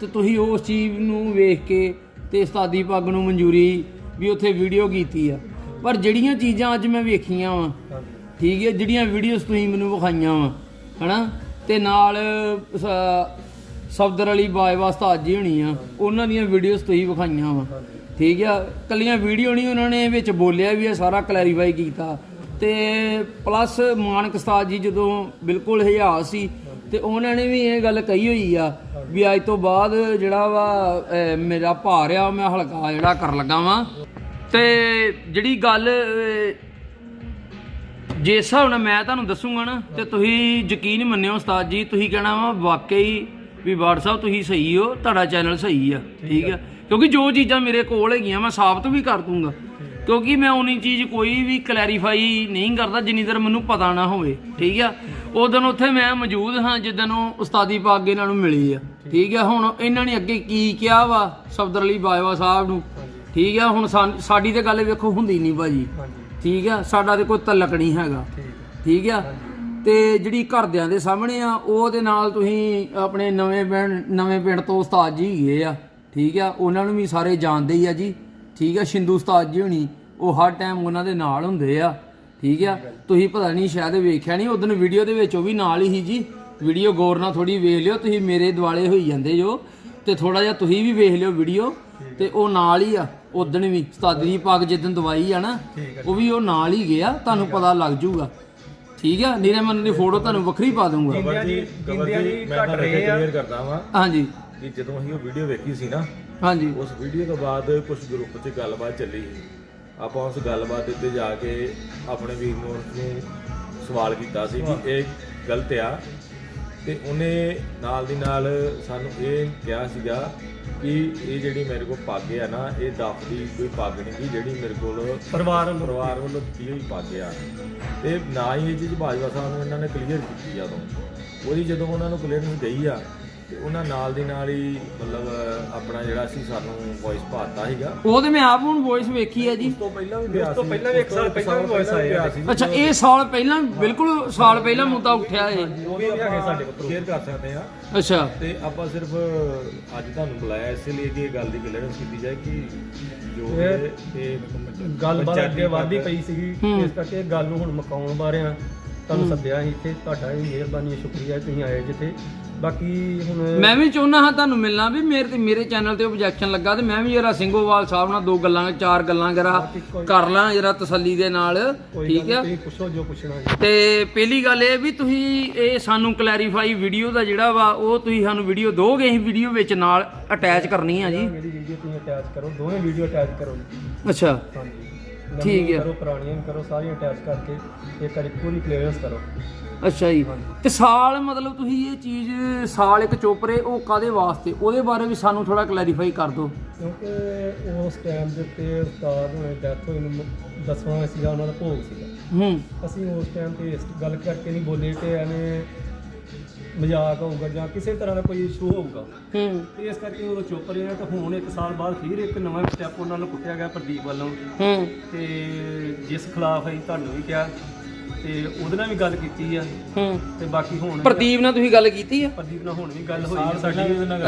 Speaker 2: ਤੇ ਤੁਸੀਂ ਉਸ ਚੀਜ਼ ਨੂੰ ਵੇਖ ਕੇ ਤੇ ਉਸਤਾਦੀ ਪੱਗ ਨੂੰ ਮਨਜ਼ੂਰੀ ਵੀ ਉੱਥੇ ਵੀਡੀਓ ਕੀਤੀ ਆ। ਪਰ ਜਿਹੜੀਆਂ ਚੀਜ਼ਾਂ ਅੱਜ ਮੈਂ ਵੇਖੀਆਂ ਵਾ ਠੀਕ ਹੈ, ਜਿਹੜੀਆਂ ਵੀਡੀਓਜ਼ ਤੁਸੀਂ ਮੈਨੂੰ ਵਿਖਾਈਆਂ ਵਾ, ਹਨਾ? ਤੇ ਨਾਲ ਸ- ਸਫਦਰ ਅਲੀ ਬਾਜਵਾ ਉਸਤਾਦ ਜੀ ਹੋਣੀ ਆ, ਉਹਨਾਂ ਦੀਆਂ ਵੀਡੀਓਜ਼ ਤੁਸੀਂ ਵਿਖਾਈਆਂ ਵਾ। ਠੀਕ ਆ? ਕੱਲੀਆਂ ਵੀਡੀਓ ਨਹੀਂ, ਉਹਨਾਂ ਨੇ ਵਿੱਚ ਬੋਲਿਆ ਵੀ ਇਹ ਸਾਰਾ ਕਲੈਰੀਫਾਈ ਕੀਤਾ। ਤੇ ਪਲੱਸ ਮਾਨਕ ਉਸਤਾਦ ਜੀ ਜਦੋਂ ਬਿਲਕੁਲ ਹਿਆਸ ਸੀ, ਤੇ ਉਹਨਾਂ ਨੇ ਵੀ ਇਹ ਗੱਲ ਕਹੀ ਹੋਈ ਆ ਵੀ ਅੱਜ ਤੋਂ ਬਾਅਦ ਜਿਹੜਾ ਵਾ ਮੇਰਾ ਭਾਰ ਆ, ਮੈਂ ਹਲਕਾ ਜਿਹੜਾ ਕਰਨ ਲੱਗਾ ਵਾਂ। ਤੇ ਜਿਹੜੀ ਗੱਲ ਅਹ, ਜੇ ਹਿਸਾਬ ਨਾਲ ਮੈਂ ਤੁਹਾਨੂੰ ਦੱਸੂਗਾ ਨਾ ਤੇ ਤੁਸੀਂ ਯਕੀਨ ਮੰਨਿਓ ਉਸਤਾਦ ਜੀ ਤੁਸੀਂ ਕਹਿਣਾ ਵਾ ਵਾਕਈ ਵੀ WhatsApp ਤੁਸੀਂ ਸਹੀ ਹੋ ਤੁਹਾਡਾ ਚੈਨਲ ਸਹੀ ਆ ਠੀਕ ਆ। ਕਿਉਂਕਿ ਜੋ ਚੀਜ਼ਾਂ ਮੇਰੇ ਕੋਲ ਹੈਗੀਆਂ ਮੈਂ ਸਾਬਤ ਵੀ ਕਰ ਦੂੰਗਾ। ਕਿਉਂਕਿ ਮੈਂ ਉਨੀ ਚੀਜ਼ ਕੋਈ ਵੀ ਕਲੈਰੀਫਾਈ ਨਹੀਂ ਕਰਦਾ ਜਿੰਨੀ ਦੇਰ ਮੈਨੂੰ ਪਤਾ ਨਾ ਹੋਵੇ ਠੀਕ ਆ। ਉਦੋਂ ਉੱਥੇ ਮੈਂ ਮੌਜੂਦ ਹਾਂ ਜਿੱਦਣ ਉਹ ਉਸਤਾਦੀ ਪਾਗ ਇਹਨਾਂ ਨੂੰ ਮਿਲੀ ਆ ਠੀਕ ਆ। ਹੁਣ ਇਹਨਾਂ ਨੇ ਅੱਗੇ ਕੀ ਕਿਹਾ ਵਾ ਸਫਦਰ ਅਲੀ ਬਾਜਵਾ ਸਾਹਿਬ ਨੂੰ ਠੀਕ ਆ। ਹੁਣ ਸਾਨ- ਸਾਡੀ ਤੇ ਗੱਲ ਵੇਖੋ ਹੁੰਦੀ ਨਹੀਂ ਭਾਜੀ। ਠੀਕ ਆ? ਸਾਡਾ ਤੇ ਕੋਈ ਤਲਕ ਨਹੀਂ ਹੈਗਾ। ਠੀਕ ਆ। ਤੇ ਜਿਹੜੀ ਘਰਦਿਆਂ ਦੇ ਸਾਹਮਣੇ ਆ ਉਹਦੇ ਨਾਲ ਤੁਸੀਂ ਆਪਣੇ ਨਵੇਂ ਪਿੰਡ ਨਵੇਂ ਪਿੰਡ ਤੋਂ ਉਸਤਾਦ ਜੀ ਹੈਗੇ ਆ। ਠੀਕ ਆ? ਉਹਨਾਂ ਨੂੰ ਵੀ ਸਾਰੇ ਜਾਣਦੇ ਹੀ ਆ ਜੀ। ਠੀਕ ਆ? ਸ਼ਿੰਦੂ ਉਸਤਾਦ ਜੀ ਹੁਣੀ ਉਹ ਹਰ ਟਾਈਮ ਉਹਨਾਂ ਦੇ ਨਾਲ ਹੁੰਦੇ ਆ। ਠੀਕ ਆ? ਤੁਸੀਂ ਪਤਾ ਨਹੀਂ ਸ਼ਾਇਦ ਵੇਖਿਆ ਨਹੀਂ ਉਦੋਂ ਵੀਡੀਓ ਦੇ ਵਿੱਚ ਉਹ ਵੀ ਨਾਲ ਹੀ ਸੀ ਜੀ। ਵੀਡੀਓ ਗੌਰ ਨਾਲ ਥੋੜੀ ਵੇਖ ਲਿਓ ਤੁਸੀਂ ਮੇਰੇ ਦਿਵਾਲੇ ਹੋਈ ਜਾਂਦੇ ਜੋ। ਤੇ ਥੋੜਾ ਜਿਹਾ ਤੁਸੀਂ ਵੀ ਵੇਖ ਲਿਓ ਵੀਡੀਓ ਤੇ ਉਹ ਨਾਲ ਹੀ ਆ। ਉਦਣ ਵੀ ਉਸਤਾਦੀ ਦੀ ਪੱਗ ਜਿੱਦਣ ਦਵਾਈ ਆ ਨਾ ਉਹ ਵੀ ਉਹ ਨਾਲ ਹੀ ਗਿਆ ਤੁਹਾਨੂੰ ਪਤਾ ਲੱਗ ਜਾਊਗਾ ਠੀਕ ਆ ਨੀਰੇ ਮਨ ਦੀ ਫੋਟੋ ਤੁਹਾਨੂੰ ਵੱਖਰੀ ਪਾ ਦੂੰਗਾ
Speaker 3: ਗਵਰ ਜੀ ਗਵਰ ਜੀ ਮੈਂ ਤੁਹਾਨੂੰ ਇਹ ਕਲੀਅਰ ਕਰਦਾ ਵਾਂ
Speaker 2: ਹਾਂਜੀ।
Speaker 3: ਕਿ ਜਦੋਂ ਅਸੀਂ ਉਹ ਵੀਡੀਓ ਵੇਖੀ ਸੀ ਨਾ
Speaker 2: ਹਾਂਜੀ।
Speaker 3: ਉਸ ਵੀਡੀਓ ਤੋਂ ਬਾਅਦ ਕੁਝ ਗਰੁੱਪ 'ਚ ਗੱਲਬਾਤ ਚੱਲੀ ਸੀ। ਆਪਾਂ ਉਸ ਗੱਲਬਾਤ ਦੇ ਉੱਤੇ ਜਾ ਕੇ ਆਪਣੇ ਵੀਰ ਨੂੰ ਨੂੰ ਸਵਾਲ ਕੀਤਾ ਸੀ ਕਿ ਇਹ ਗਲਤ ਆ। ਤੇ ਉਹਨੇ ਨਾਲ ਦੀ ਨਾਲ ਸਾਨੂੰ ਇਹ ਕਿਹਾ ਸੀਗਾ ਕਿ ਇਹ ਜਿਹੜੀ ਮੇਰੇ ਕੋਲ ਪੱਗ ਆ ਨਾ ਇਹ ਦਫ ਦੀ ਕੋਈ ਪੱਗ ਨਹੀਂ ਗੀ ਜਿਹੜੀ ਮੇਰੇ ਕੋਲ ਪਰਿਵਾਰ ਪਰਿਵਾਰ ਵੱਲੋਂ ਦਿੱਤੀ ਹੋਈ ਪੱਗ ਆ। ਤੇ ਨਾ ਹੀ ਇਹ ਚੀਜ਼ ਬਾਜਵਾ ਸਾਹਿਬ ਨੂੰ ਇਹਨਾਂ ਨੇ ਕਲੀਅਰ ਕੀਤੀ ਜਦੋਂ ਉਹਦੀ ਜਦੋਂ ਉਹਨਾਂ ਨੂੰ ਕਲੀਅਰੈਂਸ ਗਈ ਆ ਤੇ ਉਹਨਾਂ ਨਾਲ ਦੀ ਨਾਲ ਹੀ ਮਤਲਬ ਆਪਣਾ ਜਿਹੜਾ ਸੀ ਸਾਨੂੰ ਵੌਇਸ ਪਾਤਾ ਸੀਗਾ।
Speaker 2: ਉਹ ਤੇ ਮੈਂ ਆਪ ਹੁਣ ਵੌਇਸ ਵੇਖੀ ਆ ਜੀ।
Speaker 3: ਤੋਂ ਪਹਿਲਾਂ ਵੀ ਉਸ ਤੋਂ ਪਹਿਲਾਂ ਵੀ ਇੱਕ ਸਾਲ ਪਹਿਲਾਂ ਵੀ ਵੌਇਸ ਆਇਆ ਸੀ।
Speaker 2: ਅੱਛਾ ਇਹ ਸਾਲ ਪਹਿਲਾਂ ਬਿਲਕੁਲ ਸਾਲ ਪਹਿਲਾਂ ਮੁੱਦਾ ਉੱਠਿਆ ਇਹ।
Speaker 3: ਉਹ ਵੀ ਹੈਗੇ ਸਾਡੇ ਕੋਲ ਸ਼ੇਅਰ ਕਰ ਸਕਦੇ ਆ।
Speaker 2: ਅੱਛਾ।
Speaker 3: ਤੇ ਆਪਾਂ ਸਿਰਫ ਅੱਜ ਤੁਹਾਨੂੰ ਬੁਲਾਇਆ ਇਸੇ ਲਈ ਕਿ ਇਹ ਗੱਲ ਦੀ ਕਲੀਅਰੈਂਸ ਕੀਤੀ ਜਾਏ ਕਿ ਜੋ ਇਹ ਇਹ
Speaker 1: ਗੱਲਬਾਤ
Speaker 3: ਪੰਚਾਇਤੀ
Speaker 1: ਅੱਗੇ ਵਧਦੀ ਪਈ ਸੀਗੀ
Speaker 2: ਹੂੰ।
Speaker 1: ਇਸ ਕਰਕੇ ਇਹ ਗੱਲ ਨੂੰ ਹੁਣ ਮੁਕਾਉਣ ਬਾਰੇ ਆ। ਤੁਹਾਨੂੰ ਸੱਦਿਆ ਸੀ ਇੱਥੇ ਤੁਹਾਡਾ ਵੀ ਮਿਹਰਬਾਨੀ ਸ਼ੁਕਰੀਆ ਤੁਸੀਂ ਆਏ ਜਿੱਥੇ। ਬਾਕੀ ਹੁਣ
Speaker 2: ਮੈਂ ਵੀ ਚਾਹੁੰਦਾ ਹਾਂ ਤੁਹਾਨੂੰ ਮਿਲਣਾ ਵੀ ਮੇਰੇ ਤੇ ਮੇਰੇ ਚੈਨਲ ਤੇ ਆਬਜੈਕਸ਼ਨ ਲੱਗਾ ਤੇ ਮੈਂ ਵੀ ਜਰਾ ਸਿੰਘੋਵਾਲ ਸਾਹਿਬ ਨਾਲ ਦੋ ਗੱਲਾਂ ਚਾਰ ਗੱਲਾਂ ਜਰਾ ਕਰ ਲਾਂ ਜਰਾ ਤਸੱਲੀ ਦੇ ਨਾਲ ਠੀਕ ਆ?
Speaker 1: ਤੁਸੀਂ ਪੁੱਛੋ ਜੋ ਪੁੱਛਣਾ ਜੀ।
Speaker 2: ਤੇ ਪਹਿਲੀ ਗੱਲ ਇਹ ਵੀ ਤੁਸੀਂ ਇਹ ਸਾਨੂੰ ਕਲੈਰੀਫਾਈ ਵੀਡੀਓ ਦਾ ਜਿਹੜਾ ਵਾ ਉਹ ਤੁਸੀਂ ਸਾਨੂੰ ਵੀਡੀਓ ਦੋਗੇ ਅਸੀਂ ਵੀਡੀਓ ਵਿੱਚ ਨਾਲ ਅਟੈਚ ਕਰਨੀ ਆ ਜੀ।
Speaker 1: ਮੇਰੀ ਵੀਡੀਓ ਤੁਸੀਂ ਅਟੈਚ ਕਰੋ ਦੋਵੇਂ ਵੀਡੀਓ ਅਟੈਚ ਕਰੋ
Speaker 2: ਅੱਛਾ।
Speaker 1: ਹਾਂਜੀ।
Speaker 2: ਠੀਕ ਹੈ।
Speaker 1: ਕਰੋ ਪੁਰਾਣੀਆਂ ਕਰੋ ਸਾਰੀਆਂ ਅਟੈਚ ਕਰਕੇ ਇੱਕ ਵਾਰੀ ਪੂਰੀ ਕਲੀਅਰੈਂਸ ਕਰੋ।
Speaker 2: ਅੱਛਾ ਜੀ। ਤੇ ਸਾਲ ਮਤਲਬ ਤੁਸੀਂ ਇਹ ਚੀਜ਼ ਸਾਲ ਇੱਕ ਚੋਪਰੇ ਉਹ ਕਾਦੇ ਵਾਸਤੇ? ਉਹਦੇ ਬਾਰੇ ਵੀ ਸਾਨੂੰ ਥੋੜਾ ਕਲੈਰੀਫਾਈ ਕਰ ਦਿਓ।
Speaker 1: ਕਿਉਂਕਿ ਉਸ ਟਾਈਮ ਦੇ ਉੱਤੇ ਉਸਤਾਦ ਹੋਏ ਡੈਥ ਹੋਈ ਨੂੰ ਦਸਵਾਂ ਸੀਗਾ ਉਹਨਾਂ ਦਾ ਭੋਗ ਸੀਗਾ।
Speaker 2: ਹੂੰ।
Speaker 1: ਅਸੀਂ ਉਸ ਟਾਈਮ ਤੇ ਇਸ ਗੱਲ ਕਰਕੇ ਨਹੀਂ ਬੋਲੇ ਕਿ ਐਵੇਂ ਮਜ਼ਾਕ ਹੋਊਗਾ ਜਾਂ ਕਿਸੇ ਤਰ੍ਹਾਂ ਦਾ ਕੋਈ ਇਸ਼ੂ ਹੋਊਗਾ।
Speaker 2: ਹੂੰ।
Speaker 1: ਤੇ ਇਸ ਕਰਕੇ ਉਦੋਂ ਚੁੱਪ ਰਹੇ ਆ ਤਾਂ ਹੁਣ ਇੱਕ ਸਾਲ ਬਾਅਦ ਫਿਰ ਇੱਕ ਨਵਾਂ ਸਟੈਪ ਉਹਨਾਂ ਨੂੰ ਕੁੱਟਿਆ ਗਿਆ ਪ੍ਰਦੀਪ ਵੱਲੋਂ।
Speaker 2: ਹੂੰ।
Speaker 1: ਤੇ ਜਿਸ ਖਿਲਾਫ ਅਸੀਂ ਤੁਹਾਨੂੰ ਵੀ ਕਿਹਾ ਤੇ ਉਹਦੇ ਨਾਲ ਵੀ ਗੱਲ ਕੀਤੀ ਆ।
Speaker 2: ਹੂੰ।
Speaker 1: ਤੇ ਬਾਕੀ ਹੁਣ ਵੀ-
Speaker 2: ਪ੍ਰਦੀਪ ਨਾਲ ਤੁਸੀਂ ਗੱਲ ਕੀਤੀ ਆ?
Speaker 1: ਪ੍ਰਦੀਪ ਨਾਲ ਹੁਣ ਵੀ ਗੱਲ ਹੋਈ ਆ ਸਾਡੀ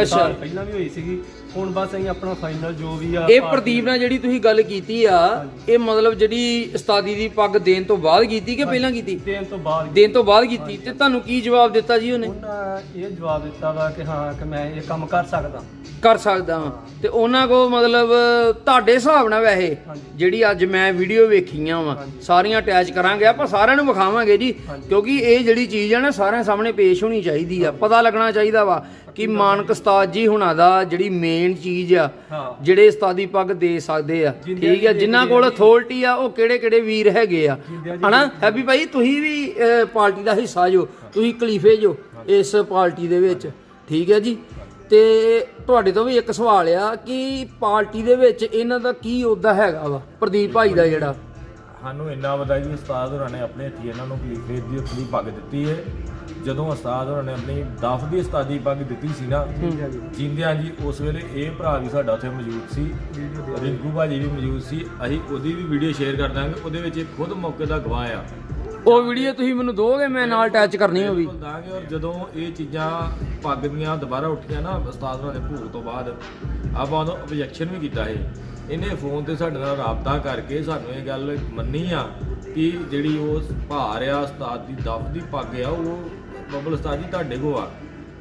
Speaker 2: ਅੱਛਾ।
Speaker 1: ਸਾਲ ਪਹਿਲਾਂ ਵੀ ਹੋਈ ਸੀਗੀ। ਹੁਣ ਬਸ ਅਸੀਂ ਆਪਣਾ ਫਾਈਨਲ ਜੋ ਵੀ ਆ
Speaker 2: ਇਹ ਪ੍ਰਦੀਪ ਨਾਲ ਜਿਹੜੀ ਤੁਸੀਂ ਗੱਲ ਕੀਤੀ ਆ ਇਹ ਮਤਲਬ ਜਿਹੜੀ ਉਸਤਾਦੀ ਦੀ ਪੱਗ ਦੇਣ ਤੋਂ ਬਾਅਦ ਕੀਤੀ ਕਿ ਪਹਿਲਾਂ ਕੀਤੀ?
Speaker 1: ਦੇਣ ਤੋਂ ਬਾਅਦ
Speaker 2: ਦੇਣ ਤੋਂ ਬਾਅਦ ਕੀਤੀ। ਤੇ ਤੁਹਾਨੂੰ ਕੀ ਜਵਾਬ ਦਿੱਤਾ ਜੀ ਉਹਨੇ?
Speaker 1: ਉਹਨਾਂ ਇਹ ਜਵਾਬ ਦਿੱਤਾ ਵਾ ਕਿ ਹਾਂ ਕਿ ਮੈਂ ਇਹ ਕੰਮ ਕਰ ਸਕਦਾ।
Speaker 2: ਕਰ ਸਕਦਾ ਹਾਂ। ਤੇ ਉਹਨਾਂ ਕੋ ਮਤਲਬ ਤੁਹਾਡੇ ਹਿਸਾਬ ਨਾਲ ਵੈਸੇ
Speaker 1: ਹਾਂਜੀ।
Speaker 2: ਜਿਹੜੀ ਅੱਜ ਮੈਂ ਵੀਡੀਓ ਵੇਖੀਆਂ ਵਾ ਸਾਰੀਆਂ ਅਟੈਚ ਕਰਾਂਗੇ ਆਪਾਂ ਸਾਰਿਆਂ ਨੂੰ ਨੂੰ ਵਿਖਾਵਾਂਗੇ ਜੀ ਕਿਉਂਕਿ ਇਹ ਜਿਹੜੀ ਚੀਜ਼ ਆ ਨਾ ਸਾਰਿਆਂ ਸਾਹਮਣੇ ਪੇਸ਼ ਹੋਣੀ ਚਾਹੀਦੀ ਆ। ਪਤਾ ਲੱਗਣਾ ਚਾਹੀਦਾ ਵਾ ਕਿ ਮਾਨਕ ਉਸਤਾਦ ਜੀ ਹੁਣਾਂ ਦਾ ਜਿਹੜੀ ਮੇਨ ਚੀਜ਼ ਆ
Speaker 1: ਹਾਂ।
Speaker 2: ਜਿਹੜੇ ਉਸਤਾਦੀ ਪੱਗ ਦੇ ਸਕਦੇ ਆ। ਠੀਕ ਆ ਜਿਨ੍ਹਾਂ ਕੋਲ ਅਥਾਰਟੀ ਆ ਉਹ ਕਿਹੜੇ ਕਿਹੜੇ ਵੀਰ ਹੈਗੇ ਆ। ਹਨਾ? ਹੈਪੀ ਭਾਈ ਤੁਸੀਂ ਵੀ ਪਾਰਟੀ ਦਾ ਹਿੱਸਾ ਜੋ ਤੁਸੀਂ ਖਲੀਫੇ ਜੋ ਇਸ ਪਾਰਟੀ ਦੇ ਵਿੱਚ। ਠੀਕ ਹੈ ਜੀ? ਤੇ ਤੁਹਾਡੇ ਤੋਂ ਵੀ ਇੱਕ ਸਵਾਲ ਆ ਕਿ ਪਾਰਟੀ ਦੇ ਵਿੱਚ ਇਹਨਾਂ ਦਾ ਕੀ ਅਹੁਦਾ ਹੈਗਾ ਵਾ? ਪ੍ਰਦੀਪ ਭਾਈ ਦਾ ਜਿਹੜਾ।
Speaker 3: ਸਾਨੂੰ ਇੰਨਾ ਪਤਾ ਜੀ ਉਸਤਾਦ ਹੋਰਾਂ ਨੇ ਆਪਣੇ ਹੱਥੀਂ ਇਹਨਾਂ ਨੂੰ ਖਲੀਫੇ ਦੀ ਉਤਲੀ ਪੱਗ ਦਿੱਤੀ ਹੈ ਜਦੋਂ ਉਸਤਾਦ ਹੋਰਾਂ ਨੇ ਆਪਣੀ ਦਫ ਦੀ ਉਸਤਾਦੀ ਪੱਗ ਦਿੱਤੀ ਸੀ ਨਾ ਜਿੰਦਿਆਂ ਜੀ ਉਸ ਵੇਲੇ ਇਹ ਭਰਾ ਵੀ ਸਾਡਾ ਉੱਥੇ ਮੌਜੂਦ ਸੀ ਰਿੰਕੂ ਭਾਜੀ ਵੀ ਮੌਜੂਦ ਸੀ। ਅਸੀਂ ਉਹਦੀ ਵੀ ਵੀਡੀਓ ਸ਼ੇਅਰ ਕਰ ਦਾਂਗੇ ਉਹਦੇ ਵਿੱਚ ਇਹ ਖੁਦ ਮੌਕੇ ਦਾ ਗਵਾਹ ਆ।
Speaker 2: ਉਹ ਵੀਡੀਓ ਤੁਸੀਂ ਮੈਨੂੰ ਦੋਗੇ ਮੈਂ ਨਾਲ ਅਟੈਚ ਕਰਨੀ ਹੋਵੇ
Speaker 3: ਬਿਲਕੁਲ ਦਾਂਗੇ ਔਰ ਜਦੋਂ ਇਹ ਚੀਜ਼ਾਂ ਪੱਗ ਦੀਆਂ ਦੁਬਾਰਾ ਉੱਠੀਆਂ ਨਾ ਉਸਤਾਦ ਹੋਰਾਂ ਦੇ ਭੂਖ ਤੋਂ ਬਾਅਦ ਆਪਾਂ ਉਹਨੂੰ ਆਬਜੈਕਸ਼ਨ ਵੀ ਕੀਤਾ ਸੀ। ਇਹਨੇ ਫੋਨ ਤੇ ਸਾਡੇ ਨਾਲ ਰਾਬਤਾ ਕਰਕੇ ਸਾਨੂੰ ਇਹ ਗੱਲ ਮੰਨੀ ਆ ਕਿ ਜਿਹੜੀ ਉਹ ਭਾਰ ਆ ਉਸਤਾਦ ਦੀ ਦਫ ਦੀ ਪੱਗ ਆ ਉਹ ਬੱਬਲ ਉਸਤਾਦ ਜੀ ਤੁਹਾਡੇ ਕੋ ਆ।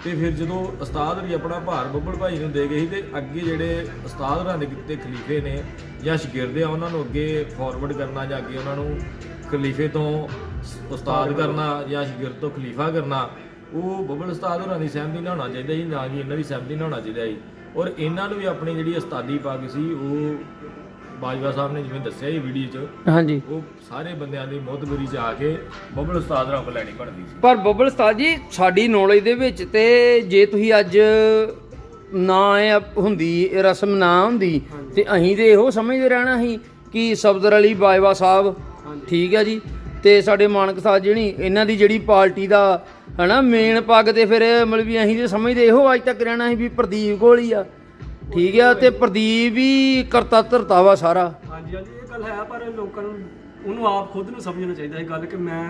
Speaker 3: ਤੇ ਫਿਰ ਜਦੋਂ ਉਸਤਾਦ ਵੀ ਆਪਣਾ ਭਾਰ ਬੱਬਲ ਭਾਈ ਨੂੰ ਦੇ ਗਏ ਸੀ ਤੇ ਅੱਗੇ ਜਿਹੜੇ ਉਸਤਾਦ ਹੋਰਾਂ ਦੇ ਕਿਤੇ ਖਲੀਫੇ ਨੇ ਜਾਂ ਸ਼ਾਗਿਰਦ ਆ ਉਹਨਾਂ ਨੂੰ ਅੱਗੇ ਫਾਰਵਰਡ ਕਰਨਾ ਜਾਂ ਅੱਗੇ ਉਹਨਾਂ ਨੂੰ ਖਲੀਫੇ ਤੋਂ ਉਸਤਾਦ ਕਰਨਾ ਜਾਂ ਸ਼ਾਗਿਰਦ ਤੋਂ ਖਲੀਫਾ ਕਰਨਾ ਉਹ ਬੱਬਲ ਉਸਤਾਦ ਹੋਰਾਂ ਦੀ ਸਹਿਮਤੀ ਨਾਲ ਹੋਣਾ ਚਾਹੀਦਾ ਸੀ ਨਾ ਕਿ ਇਹਨਾਂ ਦੀ ਸਹਿਮਤੀ ਨਾਲ ਹੋਣਾ ਚਾਹੀਦਾ ਸੀ। ਔਰ ਇਹਨਾਂ ਨੂੰ ਵੀ ਆਪਣੀ ਜਿਹੜੀ ਉਸਤਾਦੀ ਪੱਗ ਸੀ ਉਹ ਬਾਜਵਾ ਸਾਹਿਬ ਨੇ ਜਿਵੇਂ ਦੱਸਿਆ ਇਹ ਵੀਡੀਓ 'ਚ
Speaker 2: ਹਾਂਜੀ।
Speaker 3: ਉਹ ਸਾਰੇ ਬੰਦਿਆਂ ਦੀ ਮੁੱਦਬਰੀ 'ਚ ਆ ਕੇ ਬੱਬਲ ਉਸਤਾਦ ਰੱਬ ਲੈਣੀ ਬਣਦੀ ਸੀ।
Speaker 2: ਪਰ ਬੱਬਲ ਉਸਤਾਦ ਜੀ ਸਾਡੀ ਨੌਲੇਜ ਦੇ ਵਿੱਚ ਤੇ ਜੇ ਤੁਸੀਂ ਅੱਜ ਨਾ ਇਹ ਹੁੰਦੀ ਇਹ ਰਸਮ ਨਾ ਹੁੰਦੀ ਤੇ ਅਸੀਂ ਤੇ ਇਹੋ ਸਮਝਦੇ ਰਹਿਣਾ ਸੀ ਕਿ ਸਫਦਰ ਅਲੀ ਬਾਜਵਾ ਸਾਹਿਬ ਠੀਕ ਹੈ ਜੀ? ਤੇ ਸਾਡੇ ਮਾਨਕ ਸਾਹਿਬ ਜਿਹੜੀ ਇਹਨਾਂ ਦੀ ਜਿਹੜੀ ਪਾਰਟੀ ਦਾ ਹਨਾ ਮੇਨ ਪੱਗ ਤੇ ਫਿਰ ਮਤਲਬ ਵੀ ਅਸੀਂ ਤੇ ਸਮਝਦੇ ਇਹੋ ਅੱਜ ਤੱਕ ਰਹਿਣਾ ਸੀ ਵੀ ਪ੍ਰਦੀਪ ਕੋਲ ਹੀ ਆ। ਠੀਕ ਆ ਤੇ ਪ੍ਰਦੀਪ ਵੀ ਕਰਤਾ ਧਰਤਾ ਵਾ ਸਾਰਾ।
Speaker 1: ਹਾਂਜੀ ਹਾਂਜੀ ਇਹ ਗੱਲ ਹੈ ਪਰ ਲੋਕਾਂ ਨੂੰ ਉਹਨੂੰ ਆਪ ਖੁਦ ਨੂੰ ਸਮਝਣਾ ਚਾਹੀਦਾ ਇਹ ਗੱਲ ਕਿ ਮੈਂ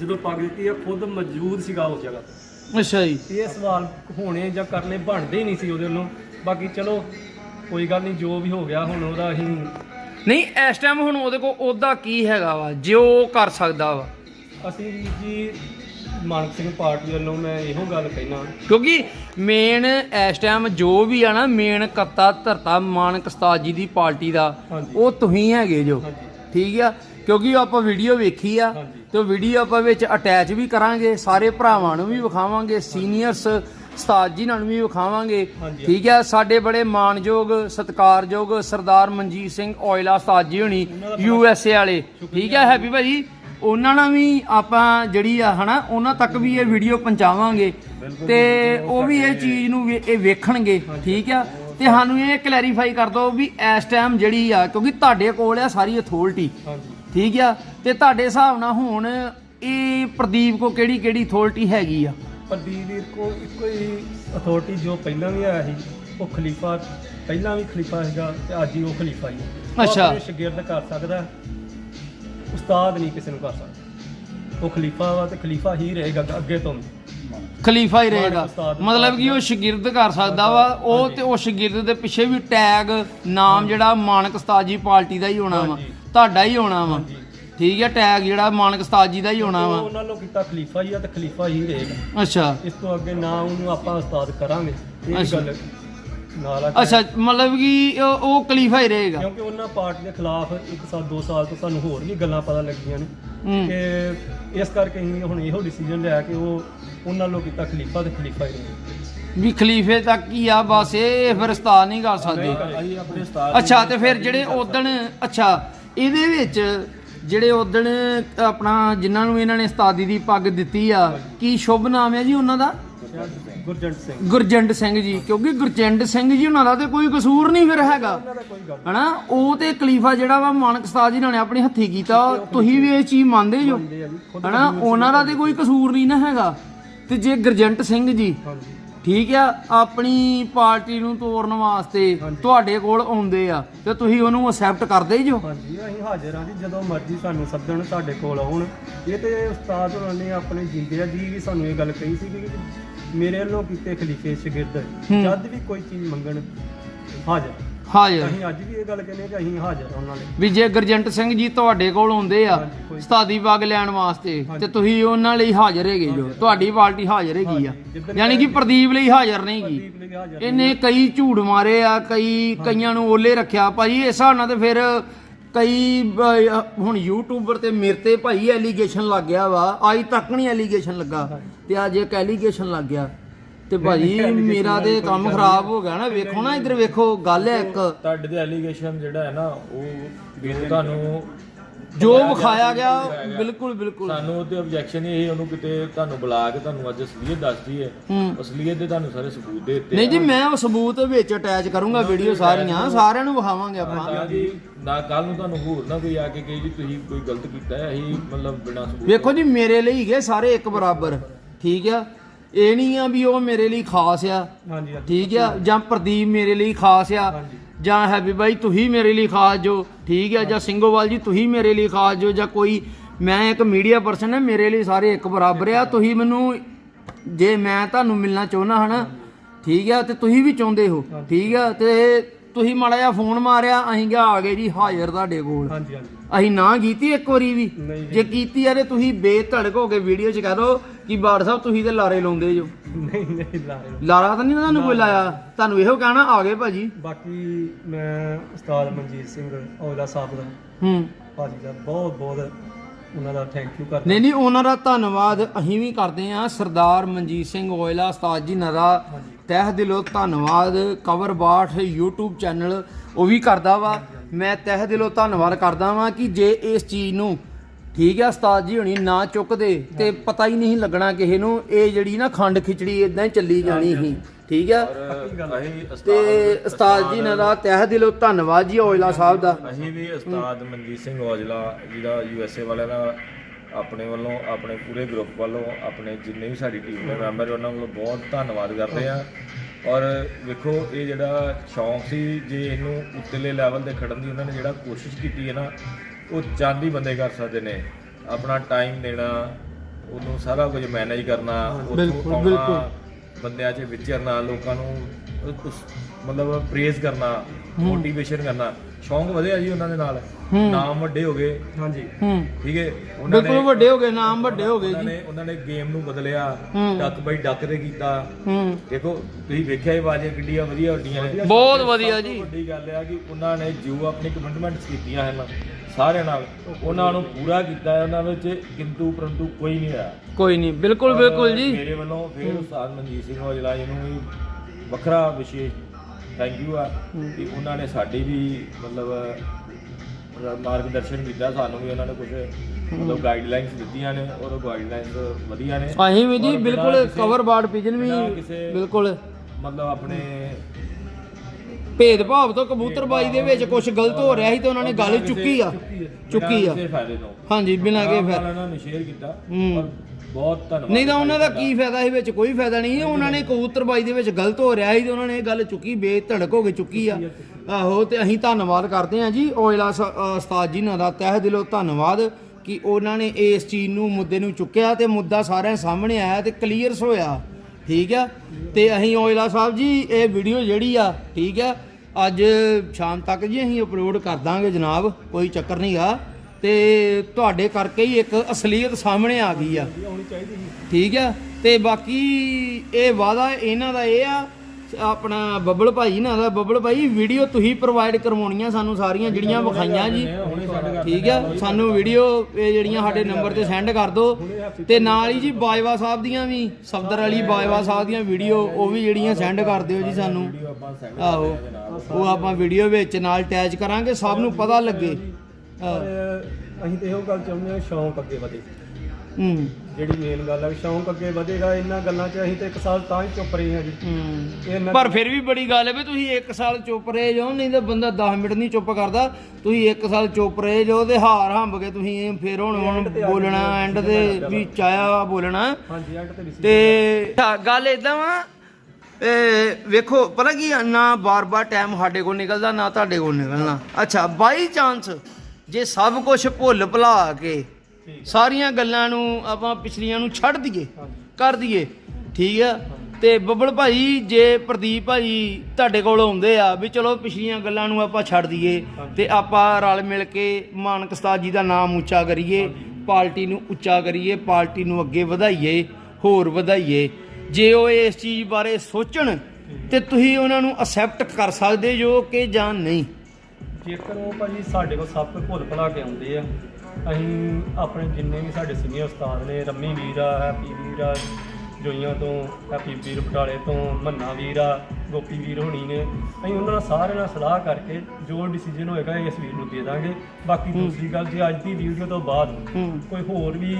Speaker 1: ਜਦੋਂ ਪੱਗ ਦਿੱਤੀ ਆ ਖੁਦ ਮੌਜੂਦ ਸੀਗਾ ਉਸ ਜਗ੍ਹਾ। ਤੇ
Speaker 2: ਅੱਛਾ ਜੀ।
Speaker 1: ਇਹ ਸਵਾਲ ਹੋਣੇ ਜਾਂ ਕਰਨੇ ਬਣਦੇ ਹੀ ਨਹੀਂ ਸੀ ਉਹਦੇ ਵੱਲੋਂ। ਬਾਕੀ ਚਲੋ ਕੋਈ ਗੱਲ ਨਹੀਂ ਜੋ ਵੀ ਹੋ ਗਿਆ ਹੁਣ ਉਹਦਾ ਅਸੀਂ
Speaker 2: ਨਹੀਂ ਇਸ ਟਾਈਮ ਹੁਣ ਉਹਦੇ ਕੋਲ ਉਹਦਾ ਕੀ ਹੈਗਾ ਵਾ ਜੋ ਉਹ ਕਰ ਸਕਦਾ ਵਾ
Speaker 1: ਅਸੀਂ ਜੀ ਮਾਨਕ ਸਿੰਘ ਪਾਰਟੀ ਵੱਲੋਂ ਮੈਂ ਇਹੋ ਗੱਲ ਕਹਿਣਾ
Speaker 2: ਕਿਉਂਕਿ ਮੇਨ ਇਸ ਟਾਈਮ ਜੋ ਵੀ ਆ ਨਾ ਮੇਨ ਕਰਤਾ ਧਰਤਾ ਮਾਨਕ ਉਸਤਾਦ ਜੀ ਦੀ ਪਾਰਟੀ ਦਾ
Speaker 1: ਹਾਂਜੀ।
Speaker 2: ਉਹ ਤੁਸੀਂ ਹੈਗੇ ਜੋ
Speaker 1: ਹਾਂਜੀ।
Speaker 2: ਠੀਕ ਆ ਕਿਉਂਕਿ ਉਹ ਆਪਾਂ ਵੀਡੀਓ ਵੇਖੀ ਆ
Speaker 1: ਹਾਂਜੀ।
Speaker 2: ਤੇ ਵੀਡੀਓ ਆਪਾਂ ਵਿੱਚ ਅਟੈਚ ਵੀ ਕਰਾਂਗੇ ਸਾਰੇ ਭਰਾਵਾਂ ਨੂੰ ਵੀ ਵਿਖਾਵਾਂਗੇ ਸੀਨੀਅਰਸ ਉਸਤਾਦ ਜੀ ਨਾਲ ਵੀ ਵਿਖਾਵਾਂਗੇ। ਠੀਕ ਆ ਸਾਡੇ ਬੜੇ ਮਾਣਯੋਗ ਸਤਿਕਾਰਯੋਗ ਸਰਦਾਰ ਮਨਜੀਤ ਸਿੰਘ ਔਇਲਾ ਉਸਤਾਦ ਜੀ ਹੋਣੀ ਯੂ ਐਸ ਏ ਵਾਲੇ। ਠੀਕ ਆ ਹੈਪੀ ਭਾਜੀ? ਉਹਨਾਂ ਨਾਲ ਵੀ ਆਪਾਂ ਜਿਹੜੀ ਆ ਹਨਾ ਉਹਨਾਂ ਤੱਕ ਵੀ ਇਹ ਵੀਡੀਓ ਪਹੁੰਚਾਵਾਂਗੇ। ਤੇ ਉਹ ਵੀ ਇਹ ਚੀਜ਼ ਨੂੰ ਇਹ ਵੇਖਣਗੇ ਠੀਕ ਆ? ਤੇ ਸਾਨੂੰ ਇਹ ਕਲੈਰੀਫਾਈ ਕਰ ਦਿਓ ਵੀ ਇਸ ਟਾਈਮ ਜਿਹੜੀ ਆ ਕਿਉਂਕਿ ਤੁਹਾਡੇ ਕੋਲ ਆ ਸਾਰੀ ਅਥਾਰਟੀ ਠੀਕ ਆ? ਤੇ ਤੁਹਾਡੇ ਹਿਸਾਬ ਨਾਲ ਹੁਣ ਇਹ ਪ੍ਰਦੀਪ ਕੋ ਕਿਹੜੀ ਕਿਹੜੀ ਅਥਾਰਟੀ ਹੈਗੀ ਆ?
Speaker 1: ਪ੍ਰਦੀਪ ਵੀਰ ਕੋ ਇੱਕੋ ਹੀ ਅਥਾਰਟੀ ਜੋ ਪਹਿਲਾਂ ਵੀ ਆਇਆ ਸੀ ਉਹ ਖਲੀਫਾ ਪਹਿਲਾਂ ਵੀ ਖਲੀਫਾ ਸੀਗਾ ਤੇ ਅੱਜ ਹੀ ਉਹ ਖਲੀਫਾ ਹੀ ਹੈ। ਉਹ
Speaker 2: ਅੱਛਾ।
Speaker 1: ਆਪਣੇ ਸ਼ਾਗਿਰਦ ਕਰ ਸਕਦਾ ਉਸਤਾਦ ਨਹੀਂ ਕਿਸੇ ਨੂੰ ਕਰ ਸਕਦਾ ਉਹ ਖਲੀਫਾ ਵਾ ਤੇ ਖਲੀਫਾ ਹੀ ਰਹੇਗਾ ਅੱਗੇ ਤੋਂ ਵੀ।
Speaker 2: ਖਲੀਫਾ ਹੀ ਰਹੇਗਾ
Speaker 1: ਉਸਤਾਦ
Speaker 2: ਮਤਲਬ ਕਿ ਉਹ ਸ਼ਾਗਿਰਦ ਕਰ ਸਕਦਾ ਵਾ ਉਹ ਤੇ ਉਹ ਸ਼ਾਗਿਰਦ ਦੇ ਪਿੱਛੇ ਵੀ ਟੈਗ ਨਾਮ ਜਿਹੜਾ ਮਾਨਕ ਉਸਤਾਦ ਜੀ ਪਾਰਟੀ ਦਾ ਹੀ ਹੋਣਾ ਵਾ
Speaker 1: ਹਾਂਜੀ।
Speaker 2: ਤੁਹਾਡਾ ਹੀ ਹੋਣਾ ਵਾ
Speaker 1: ਹਾਂਜੀ।
Speaker 2: ਠੀਕ ਹੈ ਟੈਗ ਜਿਹੜਾ ਮਾਨਕ ਉਸਤਾਦ ਜੀ ਦਾ ਹੀ ਹੋਣਾ ਵਾ।
Speaker 1: ਉਹਨਾਂ ਨੂੰ ਕੀਤਾ ਖਲੀਫਾ ਹੀ ਆ ਤੇ ਖਲੀਫਾ ਹੀ ਰਹੇਗਾ
Speaker 2: ਅੱਛਾ।
Speaker 1: ਇਸ ਤੋਂ ਅੱਗੇ ਨਾ ਉਹਨੂੰ ਆਪਾਂ ਉਸਤਾਦ ਕਰਾਂਗੇ। ਇਹ
Speaker 2: ਅੱਛਾ।
Speaker 1: ਗੱਲ ਨਾਲ ਆ।
Speaker 2: ਅੱਛਾ ਮਤਲਬ ਕਿ ਉਹ ਉਹ ਖਲੀਫਾ ਹੀ ਰਹੇਗਾ।
Speaker 1: ਕਿਉਂਕਿ ਉਹਨਾਂ ਪਾਰਟੀ ਦੇ ਖਿਲਾਫ ਇੱਕ ਸਾਲ ਦੋ ਸਾਲ ਤੋਂ ਸਾਨੂੰ ਹੋਰ ਵੀ ਗੱਲਾਂ ਪਤਾ ਲੱਗੀਆਂ ਨੇ।
Speaker 2: ਹੂੰ।
Speaker 1: ਕਿ ਇਸ ਕਰਕੇ ਅਸੀਂ ਹੁਣ ਇਹੋ ਡਿਸੀਜਨ ਲਿਆ ਕਿ ਉਹ ਉਹਨਾਂ ਨੂੰ ਕੀਤਾ ਖਲੀਫਾ ਤੇ ਖਲੀਫਾ ਹੀ ਰਹੇ
Speaker 2: ਵੀ ਖਲੀਫੇ ਤੱਕ ਹੀ ਆ ਬਸ ਇਹ ਫਿਰ ਉਸਤਾਦ ਨਹੀਂ ਕਰ ਸਕਦੇ।
Speaker 3: ਅਸੀਂ ਆਪਣੇ ਉਸਤਾਦ
Speaker 2: ਅੱਛਾ ਤੇ ਫਿਰ ਜਿਹੜੇ ਉਦਣ ਅੱਛਾ ਇਹਦੇ ਵਿੱਚ ਜਿਹੜੇ ਉਦਣ ਆਪਣਾ ਜਿਨ੍ਹਾਂ ਨੂੰ ਇਹਨਾਂ ਨੇ ਉਸਤਾਦੀ ਦੀ ਪੱਗ ਦਿੱਤੀ ਆ ਕੀ ਸ਼ੁਭ ਨਾਮ ਹੈ ਜੀ ਉਹਨਾਂ ਦਾ?
Speaker 1: ਗੁਰਜੰਟ ਸਿੰਘ।
Speaker 2: ਗੁਰਜੰਟ ਸਿੰਘ ਜੀ ਕਿਉਂਕਿ ਗੁਰਜੰਟ ਸਿੰਘ ਜੀ ਉਹਨਾਂ ਦਾ ਤੇ ਕੋਈ ਕਸੂਰ ਨਹੀਂ ਫਿਰ ਹੈਗਾ। ਹਨਾ? ਉਹ ਤੇ ਖਲੀਫਾ ਜਿਹੜਾ ਵਾ ਮਾਨਕ ਉਸਤਾਦ ਜੀ ਨੇ ਆਪਣੇ ਹੱਥੀ ਕੀਤਾ ਤੁਸੀਂ ਵੀ ਇਹ ਚੀਜ਼ ਮੰਨਦੇ ਜੋ। ਹਨਾ? ਉਹਨਾਂ ਦਾ ਤੇ ਕੋਈ ਕਸੂਰ ਨਹੀਂ ਨਾ ਹੈਗਾ। ਤੇ ਜੇ ਗੁਰਜੰਟ ਸਿੰਘ ਜੀ
Speaker 1: ਹਾਂਜੀ।
Speaker 2: ਠੀਕ ਆ ਆਪਣੀ ਪਾਰਟੀ ਨੂੰ ਤੋੜਨ ਵਾਸਤੇ ਤੁਹਾਡੇ ਕੋਲ ਆਉਂਦੇ ਆ ਤੇ ਤੁਸੀਂ ਉਹਨੂੰ ਅਸੈਪਟ ਕਰਦੇ ਜੋ।
Speaker 1: ਹਾਂਜੀ ਅਸੀਂ ਹਾਜ਼ਰ ਹਾਂ ਜੀ ਜਦੋਂ ਮਰਜ਼ੀ ਸਾਨੂੰ ਸੱਦਣ ਸਾਡੇ ਕੋਲ ਆਉਣ। ਇਹ ਤੇ ਉਸਤਾਦ ਹੋਰਾਂ ਨੇ ਆਪਣੇ ਜਿੰਦਿਆ ਜੀ ਵੀ ਸਾਨੂੰ ਇਹ ਗੱਲ ਕਹੀ ਸੀ ਕਿ ਮੇਰੇ ਵੱਲੋਂ ਕੀਤੇ ਖਲੀਫੇ ਸ਼ਾਗਿਰਦ ਜਦ ਵੀ ਕੋਈ ਚੀਜ਼ ਮੰਗਣ ਹਾਜ਼ਰ।
Speaker 2: ਹਾਜ਼ਰ।
Speaker 1: ਅਸੀਂ ਅੱਜ ਵੀ ਇਹ ਗੱਲ ਕਹਿੰਦੇ ਕਿ ਅਸੀਂ ਹਾਜ਼ਰ ਹਾਂ ਉਹਨਾਂ ਲਈ
Speaker 2: ਵੀ ਜੇ ਗੁਰਜੰਟ ਸਿੰਘ ਜੀ ਤੁਹਾਡੇ ਕੋਲ ਆਉਂਦੇ ਆ
Speaker 1: ਹਾਂਜੀ, ਕੋਈ-
Speaker 2: ਉਸਤਾਦੀ ਬਾਗ ਲੈਣ ਵਾਸਤੇ ਤੇ ਤੁਸੀਂ ਉਹਨਾਂ ਲਈ ਹਾਜ਼ਰ ਹੈਗੇ ਜੋ ਤੁਹਾਡੀ ਪਾਰਟੀ ਹਾਜ਼ਰ ਹੈਗੀ ਆ।
Speaker 1: ਜਿੱਦਣ
Speaker 2: ਯਾਨੀ ਕਿ ਪ੍ਰਦੀਪ ਲਈ ਹਾਜ਼ਰ ਨਹੀਂ ਗੀ।
Speaker 1: ਦੀਪ ਲਈ ਹਾਜ਼ਰ
Speaker 2: ਇਹਨੇ ਕਈ ਝੂਠ ਮਾਰੇ ਆ ਕਈ ਕਈਆਂ ਨੂੰ ਓਲੇ ਰੱਖਿਆ। ਭਾਜੀ ਇਸ ਹਿਸਾਬ ਨਾਲ ਤੇ ਫਿਰ ਕਈ ਹੁਣ ਯੂਟਿਊਬਰ ਤੇ ਮੇਰੇ ਤੇ ਭਾਈ ਐਲੀਗੇਸ਼ਨ ਲੱਗ ਗਿਆ ਵਾ। ਅੱਜ ਤੱਕ ਨਹੀਂ ਐਲੀਗੇਸ਼ਨ ਲੱਗਾ। ਤੇ ਅੱਜ ਇੱਕ ਐਲੀਗੇਸ਼ਨ ਲੱਗ ਗਿਆ। ਤੇ ਭਾਜੀ ਮੇਰਾ ਤੇ ਕੰਮ ਖਰਾਬ ਹੋ ਗਿਆ ਨਾ ਵੇਖੋ ਨਾ ਇੱਧਰ ਵੇਖੋ ਗੱਲ ਹੈ ਇੱਕ।
Speaker 3: ਤੁਹਾਡੇ ਦੇ ਐਲੀਗੇਸ਼ਨ ਜਿਹੜਾ ਹੈ ਨਾ ਉਹ ਜੋ ਤੁਹਾਨੂੰ
Speaker 2: ਜੋ ਵਿਖਾਇਆ ਗਿਆ ਬਿਲਕੁਲ ਬਿਲਕੁਲ।
Speaker 3: ਸਾਨੂੰ ਉਹਦੇ ਆਬਜੈਕਸ਼ਨ ਹੀ ਇਹ ਉਹਨੂੰ ਕਿਤੇ ਤੁਹਾਨੂੰ ਬੁਲਾ ਕੇ ਤੁਹਾਨੂੰ ਅੱਜ ਅਸਲੀਅਤ ਦੱਸਦੀ ਹੈ
Speaker 2: ਹੂੰ।
Speaker 3: ਅਸਲੀਅਤ ਦੇ ਤੁਹਾਨੂੰ ਸਾਰੇ ਸਬੂਤ ਦੇ ਦਿੱਤੇ
Speaker 2: ਨਹੀਂ ਜੀ ਮੈਂ ਉਹ ਸਬੂਤ ਵਿੱਚ ਅਟੈਚ ਕਰੂੰਗਾ ਵੀਡੀਓ ਸਾਰੀਆਂ ਸਾਰਿਆਂ ਨੂੰ ਵਿਖਾਵਾਂਗੇ ਆਪਾਂ।
Speaker 3: ਜੀ ਨਾ ਕੱਲ ਨੂੰ ਤੁਹਾਨੂੰ ਹੋਰ ਨਾ ਕੋਈ ਆ ਕੇ ਕਹੇ ਜੀ ਤੁਸੀਂ ਕੋਈ ਗਲਤ ਕੀਤਾ ਹੈ ਅਸੀਂ ਮਤਲਬ ਬਿਨਾਂ ਸਬੂਤ
Speaker 2: ਵੇਖੋ ਜੀ ਮੇਰੇ ਲਈ ਗਏ ਸਾਰੇ ਇੱਕ ਬਰਾਬਰ ਠੀਕ ਆ? ਇਹ ਨਹੀਂ ਆ ਵੀ ਉਹ ਮੇਰੇ ਲਈ ਖਾਸ ਆ।
Speaker 1: ਹਾਂਜੀ ਹਾਂਜੀ।
Speaker 2: ਠੀਕ ਆ? ਜਾਂ ਪ੍ਰਦੀਪ ਮੇਰੇ ਲਈ ਖਾਸ ਆ। ਜਾਂ ਹੈਪੀ ਬਾਈ ਤੁਸੀਂ ਮੇਰੇ ਲਈ ਖਾਸ ਜੋ। ਠੀਕ ਆ? ਜਾਂ ਸਿੰਘੋਵਾਲ ਜੀ ਤੁਸੀਂ ਮੇਰੇ ਲਈ ਖਾਸ ਜੋ। ਜਾਂ ਕੋਈ ਮੈਂ ਇੱਕ ਮੀਡੀਆ ਪਰਸਨ ਹਾਂ ਮੇਰੇ ਲਈ ਸਾਰੇ ਇੱਕ ਬਰਾਬਰ ਆ। ਤੁਸੀਂ ਮੈਨੂੰ ਜੇ ਮੈਂ ਤੁਹਾਨੂੰ ਮਿਲਣਾ ਚਾਹੁੰਦਾ ਹਨਾ ਠੀਕ ਆ? ਤੇ ਤੁਸੀਂ ਵੀ ਚਾਹੁੰਦੇ ਹੋ। ਠੀਕ ਆ? ਤੇ ਤੁਸੀਂ ਮਾੜਾ ਜਿਹਾ ਫੋਨ ਮਾਰਿਆ ਅਸੀਂ ਕਿਹਾ ਆ ਗਏ ਜੀ ਹਾਜ਼ਰ ਤੁਹਾਡੇ ਕੋਲ।
Speaker 1: ਹਾਂਜੀ ਹਾਂਜੀ।
Speaker 2: ਅਸੀਂ ਨਾ ਕੀਤੀ ਇੱਕ ਵਾਰੀ ਵੀ।
Speaker 1: ਨਹੀਂ ਜੀ।
Speaker 2: ਜੇ ਕੀਤੀ ਆ ਤੇ ਤੁਸੀਂ ਬੇਧੜਕ ਹੋ ਕੇ ਵੀਡੀਓ 'ਚ ਕਹਿ ਦੋ ਕਿ ਬਾੜ ਸਾਹਿਬ ਤੁਸੀਂ ਤੇ ਲਾਰੇ ਲਾਉਂਦੇ ਜੋ।
Speaker 1: ਨਹੀਂ ਨਹੀਂ ਲਾ ਰਹੇ
Speaker 2: ਲਾਰਾ ਤਾਂ ਨਹੀਂ ਨਾ ਤੁਹਾਨੂੰ ਕੋਈ ਲਾਇਆ? ਤੁਹਾਨੂੰ ਇਹੋ ਕਹਿਣਾ ਆ ਗਏ ਭਾਜੀ।
Speaker 1: ਬਾਕੀ ਮੈਂ ਉਸਤਾਦ ਮਨਜੀਤ ਸਿੰਘ ਔਲਾ ਸਾਹਿਬ ਦਾ।
Speaker 2: ਹੂੰ।
Speaker 1: ਭਾਜੀ ਦਾ ਬਹੁਤ ਬਹੁਤ ਉਹਨਾਂ ਦਾ ਥੈਂਕ ਯੂ ਕਰਦਾ।
Speaker 2: ਨਹੀਂ ਨਹੀਂ ਉਹਨਾਂ ਦਾ ਧੰਨਵਾਦ ਅਸੀਂ ਵੀ ਕਰਦੇ ਹਾਂ। ਸਰਦਾਰ ਮਨਜੀਤ ਸਿੰਘ ਓਇਲਾ ਉਸਤਾਦ ਜੀ ਨਾਲ ਦਾ ਤਹਿ ਦਿਲੋਂ ਧੰਨਵਾਦ ਕਵਰ ਬਾਠ YouTube ਚੈਨਲ ਉਹ ਵੀ ਕਰਦਾ ਵਾ। ਮੈਂ ਤਹਿ ਦਿਲੋਂ ਧੰਨਵਾਦ ਕਰਦਾ ਵਾਂ ਕਿ ਜੇ ਇਸ ਚੀਜ਼ ਨੂੰ ਠੀਕ ਹੈ ਉਸਤਾਦ ਜੀ ਹੁਣੀ ਨਾ ਚੁੱਕਦੇ ਤੇ ਪਤਾ ਹੀ ਨਹੀਂ ਲੱਗਣਾ ਕਿਸੇ ਨੂੰ ਇਹ ਜਿਹੜੀ ਨਾ ਖੰਡ ਖਿਚੜੀ ਇਦਾਂ ਹੀ ਚੱਲੀ ਜਾਣੀ ਸੀ। ਠੀਕ ਹੈ ਤੇ ਉਸਤਾਦ ਜੀ ਨਾਲ ਦਾ ਤਹਿ ਦਿਲੋਂ ਧੰਨਵਾਦ ਜੀ ਓਇਲਾ ਸਾਹਿਬ ਦਾ।
Speaker 3: ਅਸੀਂ ਵੀ ਉਸਤਾਦ ਮਨਜੀਤ ਸਿੰਘ ਔਜਲਾ ਜਿਹਦਾ ਯੂਐਸਏ ਵਾਲਿਆਂ ਦਾ ਆਪਣੇ ਵੱਲੋਂ ਆਪਣੇ ਪੂਰੇ ਗਰੁੱਪ ਵੱਲੋਂ ਆਪਣੇ ਜਿੰਨੇ ਵੀ ਸਾਡੀ ਟੀਮ ਦੇ ਮੈਂਬਰ ਉਹਨਾਂ ਵੱਲੋਂ ਬਹੁਤ ਧੰਨਵਾਦ ਕਰਦੇ ਆ ਔਰ ਵੇਖੋ ਇਹ ਜਿਹੜਾ ਸ਼ੌਂਕ ਸੀ ਜੇ ਇਹਨੂੰ ਉੱਤਲੇ ਲੈਵਲ ਤੇ ਖੜਨ ਦੀ ਉਹਨਾਂ ਨੇ ਜਿਹੜਾ ਕੋਸ਼ਿਸ਼ ਕੀਤੀ ਹੈ ਨਾ ਉਹ ਚੰਦ ਹੀ ਬੰਦੇ ਕਰ ਸਕਦੇ ਨੇ ਆਪਣਾ ਟਾਈਮ ਦੇਣਾ ਉਹਨੂੰ ਸਾਰਾ ਕੁਝ ਮੈਨੇਜ ਕਰਨਾ
Speaker 2: ਬਿਲਕੁਲ, ਬਿਲਕੁਲ।
Speaker 3: ਬੰਦਿਆਂ 'ਚ ਵਿਚਰਨਾ ਲੋਕਾਂ ਨੂੰ ਮਤਲਬ ਪ੍ਰੇਜ਼ ਕਰਨਾ ਮੋਟੀਵੇਸ਼ਨ ਕਰਨਾ। ਸ਼ੌਂਕ ਵਧਿਆ ਜੀ ਉਹਨਾਂ ਦੇ ਨਾਲ। ਨਾਮ ਵੱਡੇ ਹੋ ਗਏ।
Speaker 1: ਹਾਂਜੀ।
Speaker 3: ਠੀਕ ਹੈ। ਉਹਨਾਂ
Speaker 2: ਬਿਲਕੁਲ ਵੱਡੇ ਹੋ ਗਏ ਨਾਮ ਵੱਡੇ ਹੋ ਗਏ
Speaker 3: ਉਹਨਾਂ
Speaker 2: ਜੀ
Speaker 3: ਨੇ ਉਹਨਾਂ ਨੇ ਗੇਮ ਨੂੰ ਬਦਲਿਆ। ਡੱਕ ਬਾਈ ਡੱਕ ਦੇ ਕੀਤਾ।
Speaker 2: ਹੂੰ।
Speaker 3: ਦੇਖੋ ਤੁਸੀਂ ਵੇਖਿਆ ਹੀ ਬਾਜੇ ਕਿੱਡੀਆਂ ਵਧੀਆ ਵੱਡੀਆਂ ਨੇ।
Speaker 2: ਬਹੁਤ ਵਧੀਆ
Speaker 3: ਤੋਂ
Speaker 2: ਜੀ
Speaker 3: ਵੱਡੀ ਗੱਲ ਇਹ ਆ ਕਿ ਉਹਨਾਂ ਨੇ ਜੋ ਆਪਣੀ ਕਮਿਟਮੈਂਟਸ ਕੀਤੀਆਂ ਹਨ ਸਾਰਿਆਂ ਨਾਲ। ਉਹਨਾਂ ਨੂੰ ਪੂਰਾ ਕੀਤਾ ਹੈ ਉਹਨਾਂ ਵਿੱਚ ਕਿੰਤੂ ਪਰੰਤੂ ਕੋਈ ਨਹੀਂ ਹੋਇਆ
Speaker 2: ਕੋਈ ਨਹੀਂ। ਬਿਲਕੁਲ ਬਿਲਕੁਲ ਜੀ।
Speaker 3: ਮੇਰੇ ਵੱਲੋਂ ਫਿਰ ਉਸਤਾਦ ਮਨਜੀਤ ਸਿੰਘ ਔਜਲਾ ਜੀ ਨੂੰ ਵੀ ਵੱਖਰਾ ਵਿਸ਼ੇਸ਼ ਥੈਂਕ ਯੂ ਆ। ਕਿ ਉਹਨਾਂ ਨੇ ਸਾਡੀ ਵੀ ਮਤਲਬ ਮਾਰਗਦਰਸ਼ਨ ਕੀਤਾ ਸਾਨੂੰ ਵੀ ਉਹਨਾਂ ਨੇ ਕੁਝ ਮਤਲਬ ਗਾਈਡਲਾਈਨਸ ਦਿੱਤੀਆਂ ਨੇ ਔਰ ਗਾਈਡਲਾਈਨਸ ਵਧੀਆ ਨੇ।
Speaker 2: ਅਸੀਂ ਵੀ ਜੀ ਬਿਲਕੁਲ ਕਵਰ ਬਾਰਡ ਪਿਜਨ ਵੀ ਬਿਲਕੁਲ
Speaker 3: ਮਤਲਬ ਆਪਣੇ
Speaker 2: ਭੇਦਭਾਵ ਤੋਂ ਕਬੂਤਰਬਾਈ ਦੇ ਵਿੱਚ ਕੁਝ ਗਲਤ ਹੋ ਰਿਹਾ ਸੀ ਤੇ ਉਹਨਾਂ ਨੇ ਗੱਲ ਚੁੱਕੀ ਆ। ਚੁੱਕੀ ਆ।
Speaker 3: ਤੋਂ।
Speaker 2: ਹਾਂਜੀ ਬਿਨਾਂ ਕੇ ਫਾਇਦਾ।
Speaker 3: ਉਹਨਾਂ ਨੇ ਸ਼ੇਅਰ ਕੀਤਾ।
Speaker 2: ਹੂੰ।
Speaker 3: ਬਹੁਤ ਧੰਨਵਾਦ
Speaker 2: ਨਹੀਂ ਤਾਂ ਉਹਨਾਂ ਦਾ ਕੀ ਫਾਇਦਾ ਸੀ ਵਿੱਚ? ਕੋਈ ਫਾਇਦਾ ਨਹੀਂ ਉਹਨਾਂ ਨੇ ਕਬੂਤਰਬਾਈ ਦੇ ਵਿੱਚ ਗਲਤ ਹੋ ਰਿਹਾ ਸੀ ਤੇ ਉਹਨਾਂ ਨੇ ਇਹ ਗੱਲ ਚੁੱਕੀ ਬੇਧੜਕ ਹੋ ਕੇ ਚੁੱਕੀ ਆ। ਆਹੋ ਤੇ ਅਸੀਂ ਧੰਨਵਾਦ ਕਰਦੇ ਹਾਂ ਜੀ। ਓਇਲਾ ਸ- ਅ, ਉਸਤਾਦ ਜੀ ਨਾਲ ਦਾ ਤਹਿ ਦਿਲੋਂ ਧੰਨਵਾਦ ਕਿ ਉਹਨਾਂ ਨੇ ਇਸ ਚੀਜ਼ ਨੂੰ ਮੁੱਦੇ ਨੂੰ ਚੁੱਕਿਆ ਤੇ ਮੁੱਦਾ ਸਾਰਿਆਂ ਸਾਹਮਣੇ ਆਇਆ ਤੇ ਕਲੀਅਰਸ ਹੋਇਆ। ਠੀਕ ਆ? ਤੇ ਅਸੀਂ ਓਇਲਾ ਸਾਹਿਬ ਜੀ ਇਹ ਵੀਡੀਓ ਜਿਹੜੀ ਆ ਠੀਕ ਆ? ਅੱਜ ਸ਼ਾਮ ਤੱਕ ਜੀ ਅਸੀਂ ਅਪਲੋਡ ਕਰ ਦਾਂਗੇ ਜਨਾਬ ਕੋਈ ਚੱਕਰ ਨਹੀਂ ਆ ਤੇ ਤੁਹਾਡੇ ਕਰਕੇ ਹੀ ਇੱਕ ਅਸਲੀਅਤ ਸਾਹਮਣੇ ਆ ਗਈ ਆ। ਠੀਕ ਆ? ਤੇ ਬਾਕੀ ਇਹ ਵਾਦਾ ਇਹਨਾਂ ਦਾ ਇਹ ਆ, ਆਪਣਾ ਬੱਬਲ ਭਾਈ ਨਾਲ ਦਾ ਬੱਬਲ ਭਾਈ, ਵੀਡੀਓ ਤੁਸੀਂ ਪ੍ਰੋਵਾਈਡ ਕਰਵਾਉਣੀਆਂ ਸਾਨੂੰ ਸਾਰੀਆਂ, ਜਿਹੜੀਆਂ ਵਿਖਾਈਆਂ ਜੀ। ਠੀਕ ਆ? ਸਾਨੂੰ ਵੀਡੀਓ, ਇਹ ਜਿਹੜੀਆਂ ਸਾਡੇ ਨੰਬਰ ਤੇ ਸੈਂਡ ਕਰ ਦਿਓ। ਤੇ ਨਾਲ ਹੀ ਜੀ ਬਾਜਵਾ ਸਾਹਿਬ ਦੀਆਂ ਵੀ, ਸਫਦਰ ਵਾਲੀ ਬਾਜਵਾ ਸਾਹਿਬ ਦੀਆਂ ਵੀਡੀਓ, ਉਹ ਵੀ ਜਿਹੜੀਆਂ ਸੈਂਡ ਕਰ ਦਿਓ ਜੀ ਸਾਨੂੰ। ਆਹੋ, ਉਹ ਆਪਾਂ ਵੀਡੀਓ ਵਿੱਚ ਨਾਲ ਅਟੈਚ ਕਰਾਂਗੇ, ਸਭ ਨੂੰ ਪਤਾ ਲੱਗੇ।
Speaker 1: ਪਰ ਅਸੀਂ ਤੇ ਇਹੋ ਗੱਲ ਚਾਹੁੰਦੇ ਹਾਂ ਸ਼ੌਂਕ ਅੱਗੇ ਵਧੇ।
Speaker 2: ਹੂੰ।
Speaker 1: ਜਿਹੜੀ ਮੇਨ ਗੱਲ ਹੈ ਸ਼ੌਂਕ ਅੱਗੇ ਵਧੇਗਾ ਇਹਨਾਂ ਗੱਲਾਂ 'ਚ ਅਸੀਂ ਤੇ ਇੱਕ ਸਾਲ ਤਾਂ ਹੀ ਚੁੱਪ ਰਹੇ ਹਾਂ ਜੀ।
Speaker 2: ਹੂੰ। ਪਰ ਫਿਰ ਵੀ ਬੜੀ ਗੱਲ ਹੈ ਵੀ ਤੁਸੀਂ 1 ਸਾਲ ਚੁੱਪ ਰਹੇ ਜੋ ਨਹੀਂ ਤਾਂ ਬੰਦਾ 10 ਮਿੰਟ ਨਹੀਂ ਚੁੱਪ ਕਰਦਾ। ਤੁਸੀਂ 1 ਸਾਲ ਚੁੱਪ ਰਹੇ ਜੋ ਤੇ ਹਾਰ ਹੰਬ ਕੇ ਤੁਸੀਂ ਫਿਰ ਹੁਣ ਹੁਣ ਬੋਲਣਾ ਐਂਡ ਤੇ ਵੀ ਚਾਇਆ ਬੋਲਣਾ।
Speaker 1: ਹਾਂਜੀ ਐਂਡ ਤੇ ਵੀ
Speaker 2: ਤੇ ਗੱਲ ਇਦਾਂ ਵਾ ਇਹ ਵੇਖੋ ਪਤਾ ਕੀ ਆ, ਨਾ ਬਾਰ-ਬਾਰ ਟਾਈਮ ਸਾਡੇ ਕੋਲ ਨਿਕਲਦਾ ਨਾ ਤੁਹਾਡੇ ਕੋਲ ਨਿਕਲਣਾ। ਅੱਛਾ ਬਾਈ ਚਾਂਸ ਜੇ ਸਭ ਕੁਝ ਭੁੱਲ ਭੁਲਾ ਕੇ ਸਾਰੀਆਂ ਗੱਲਾਂ ਨੂੰ ਆਪਾਂ ਪਿਛਲੀਆਂ ਨੂੰ ਛੱਡ ਦਈਏ ਕਰ ਦਈਏ ਠੀਕ ਆ? ਤੇ ਬੱਬਲ ਭਾਈ ਜੇ ਪ੍ਰਦੀਪ ਭਾਈ ਤੁਹਾਡੇ ਕੋਲ ਆਉਂਦੇ ਆ ਵੀ ਚਲੋ ਪਿਛਲੀਆਂ ਗੱਲਾਂ ਨੂੰ ਆਪਾਂ ਛੱਡ ਦਈਏ ਤੇ ਆਪਾਂ ਰਲ ਮਿਲ ਕੇ ਮਾਨਕ ਉਸਤਾਦ ਜੀ ਦਾ ਨਾਮ ਉੱਚਾ ਕਰੀਏ ਪਾਰਟੀ ਨੂੰ ਉੱਚਾ ਕਰੀਏ ਪਾਰਟੀ ਨੂੰ ਅੱਗੇ ਵਧਾਈਏ ਹੋਰ ਵਧਾਈਏ। ਜੇ ਉਹ ਇਸ ਚੀਜ਼ ਬਾਰੇ ਸੋਚਣ ਤੇ ਤੁਸੀਂ ਉਹਨਾਂ ਨੂੰ ਅਸੈਪਟ ਕਰ ਸਕਦੇ ਜੋ ਕਿ ਜਾਂ ਨਹੀਂ।
Speaker 1: ਜੇਕਰ ਉਹ ਭਾਜੀ ਸਾਡੇ ਕੋਲ ਸਭ ਕੁਝ ਭੁੱਲ ਭੁਲਾ ਕੇ ਆਉਂਦੇ ਆ ਅਸੀਂ ਆਪਣੇ ਜਿੰਨੇ ਵੀ ਸਾਡੇ ਸੀਨੀਅਰ ਉਸਤਾਦ ਨੇ ਰੰਮੀ ਵੀਰ ਆ ਹੈਪੀ ਵੀਰ ਆ ਜੋਈਆਂ ਤੋਂ ਹੈਪੀ ਵੀਰ ਬਟਾਲੇ ਤੋਂ ਮੰਨਾ ਵੀਰ ਆ ਗੋਪੀ ਵੀਰ ਹੋਣੀ ਨੇ ਅਸੀਂ ਉਹਨਾਂ ਨਾਲ ਸਾਰਿਆਂ ਨਾਲ ਸਲਾਹ ਕਰਕੇ ਜੋ ਡਿਸੀਜਨ ਹੋਏਗਾ ਇਸ ਵੀਰ ਨੂੰ ਦੇ ਦਾਂਗੇ। ਬਾਕੀ ਦੂਸਰੀ ਗੱਲ ਜੇ ਅੱਜ ਦੀ ਵੀਡੀਓ ਤੋਂ ਬਾਅਦ ਕੋਈ ਹੋਰ ਵੀ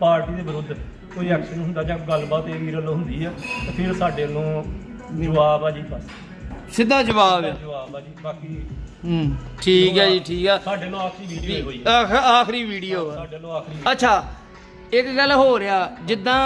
Speaker 1: ਪਾਰਟੀ ਦੇ ਵਿਰੁੱਧ ਕੋਈ ਐਕਸ਼ਨ ਹੁੰਦਾ ਜਾਂ ਗੱਲਬਾਤ ਇਹ ਵੀਰ ਵੱਲੋਂ ਹੁੰਦੀ ਆ ਤੇ ਫਿਰ ਸਾਡੇ ਵੱਲੋਂ ਜਵਾਬ ਆ ਜੀ ਬਸ।
Speaker 2: ਸਿੱਧਾ ਜਵਾਬ
Speaker 1: ਆ। ਜੀ ਬਾਕੀ
Speaker 2: ਹੂੰ ਠੀਕ ਹੈ ਜੀ ਠੀਕ ਆ।
Speaker 1: ਸਾਡੇ ਨਾਲ ਆਖਰੀ ਵੀਡੀਓ ਹੋਈ ਆ।
Speaker 2: ਆਖ- ਆਖਰੀ ਵੀਡੀਓ ਆ।
Speaker 1: ਸਾਡੇ ਨਾਲ ਆਖਰੀ
Speaker 2: ਅੱਛਾ ਇੱਕ ਗੱਲ ਹੋ ਰਿਹਾ ਜਿੱਦਾਂ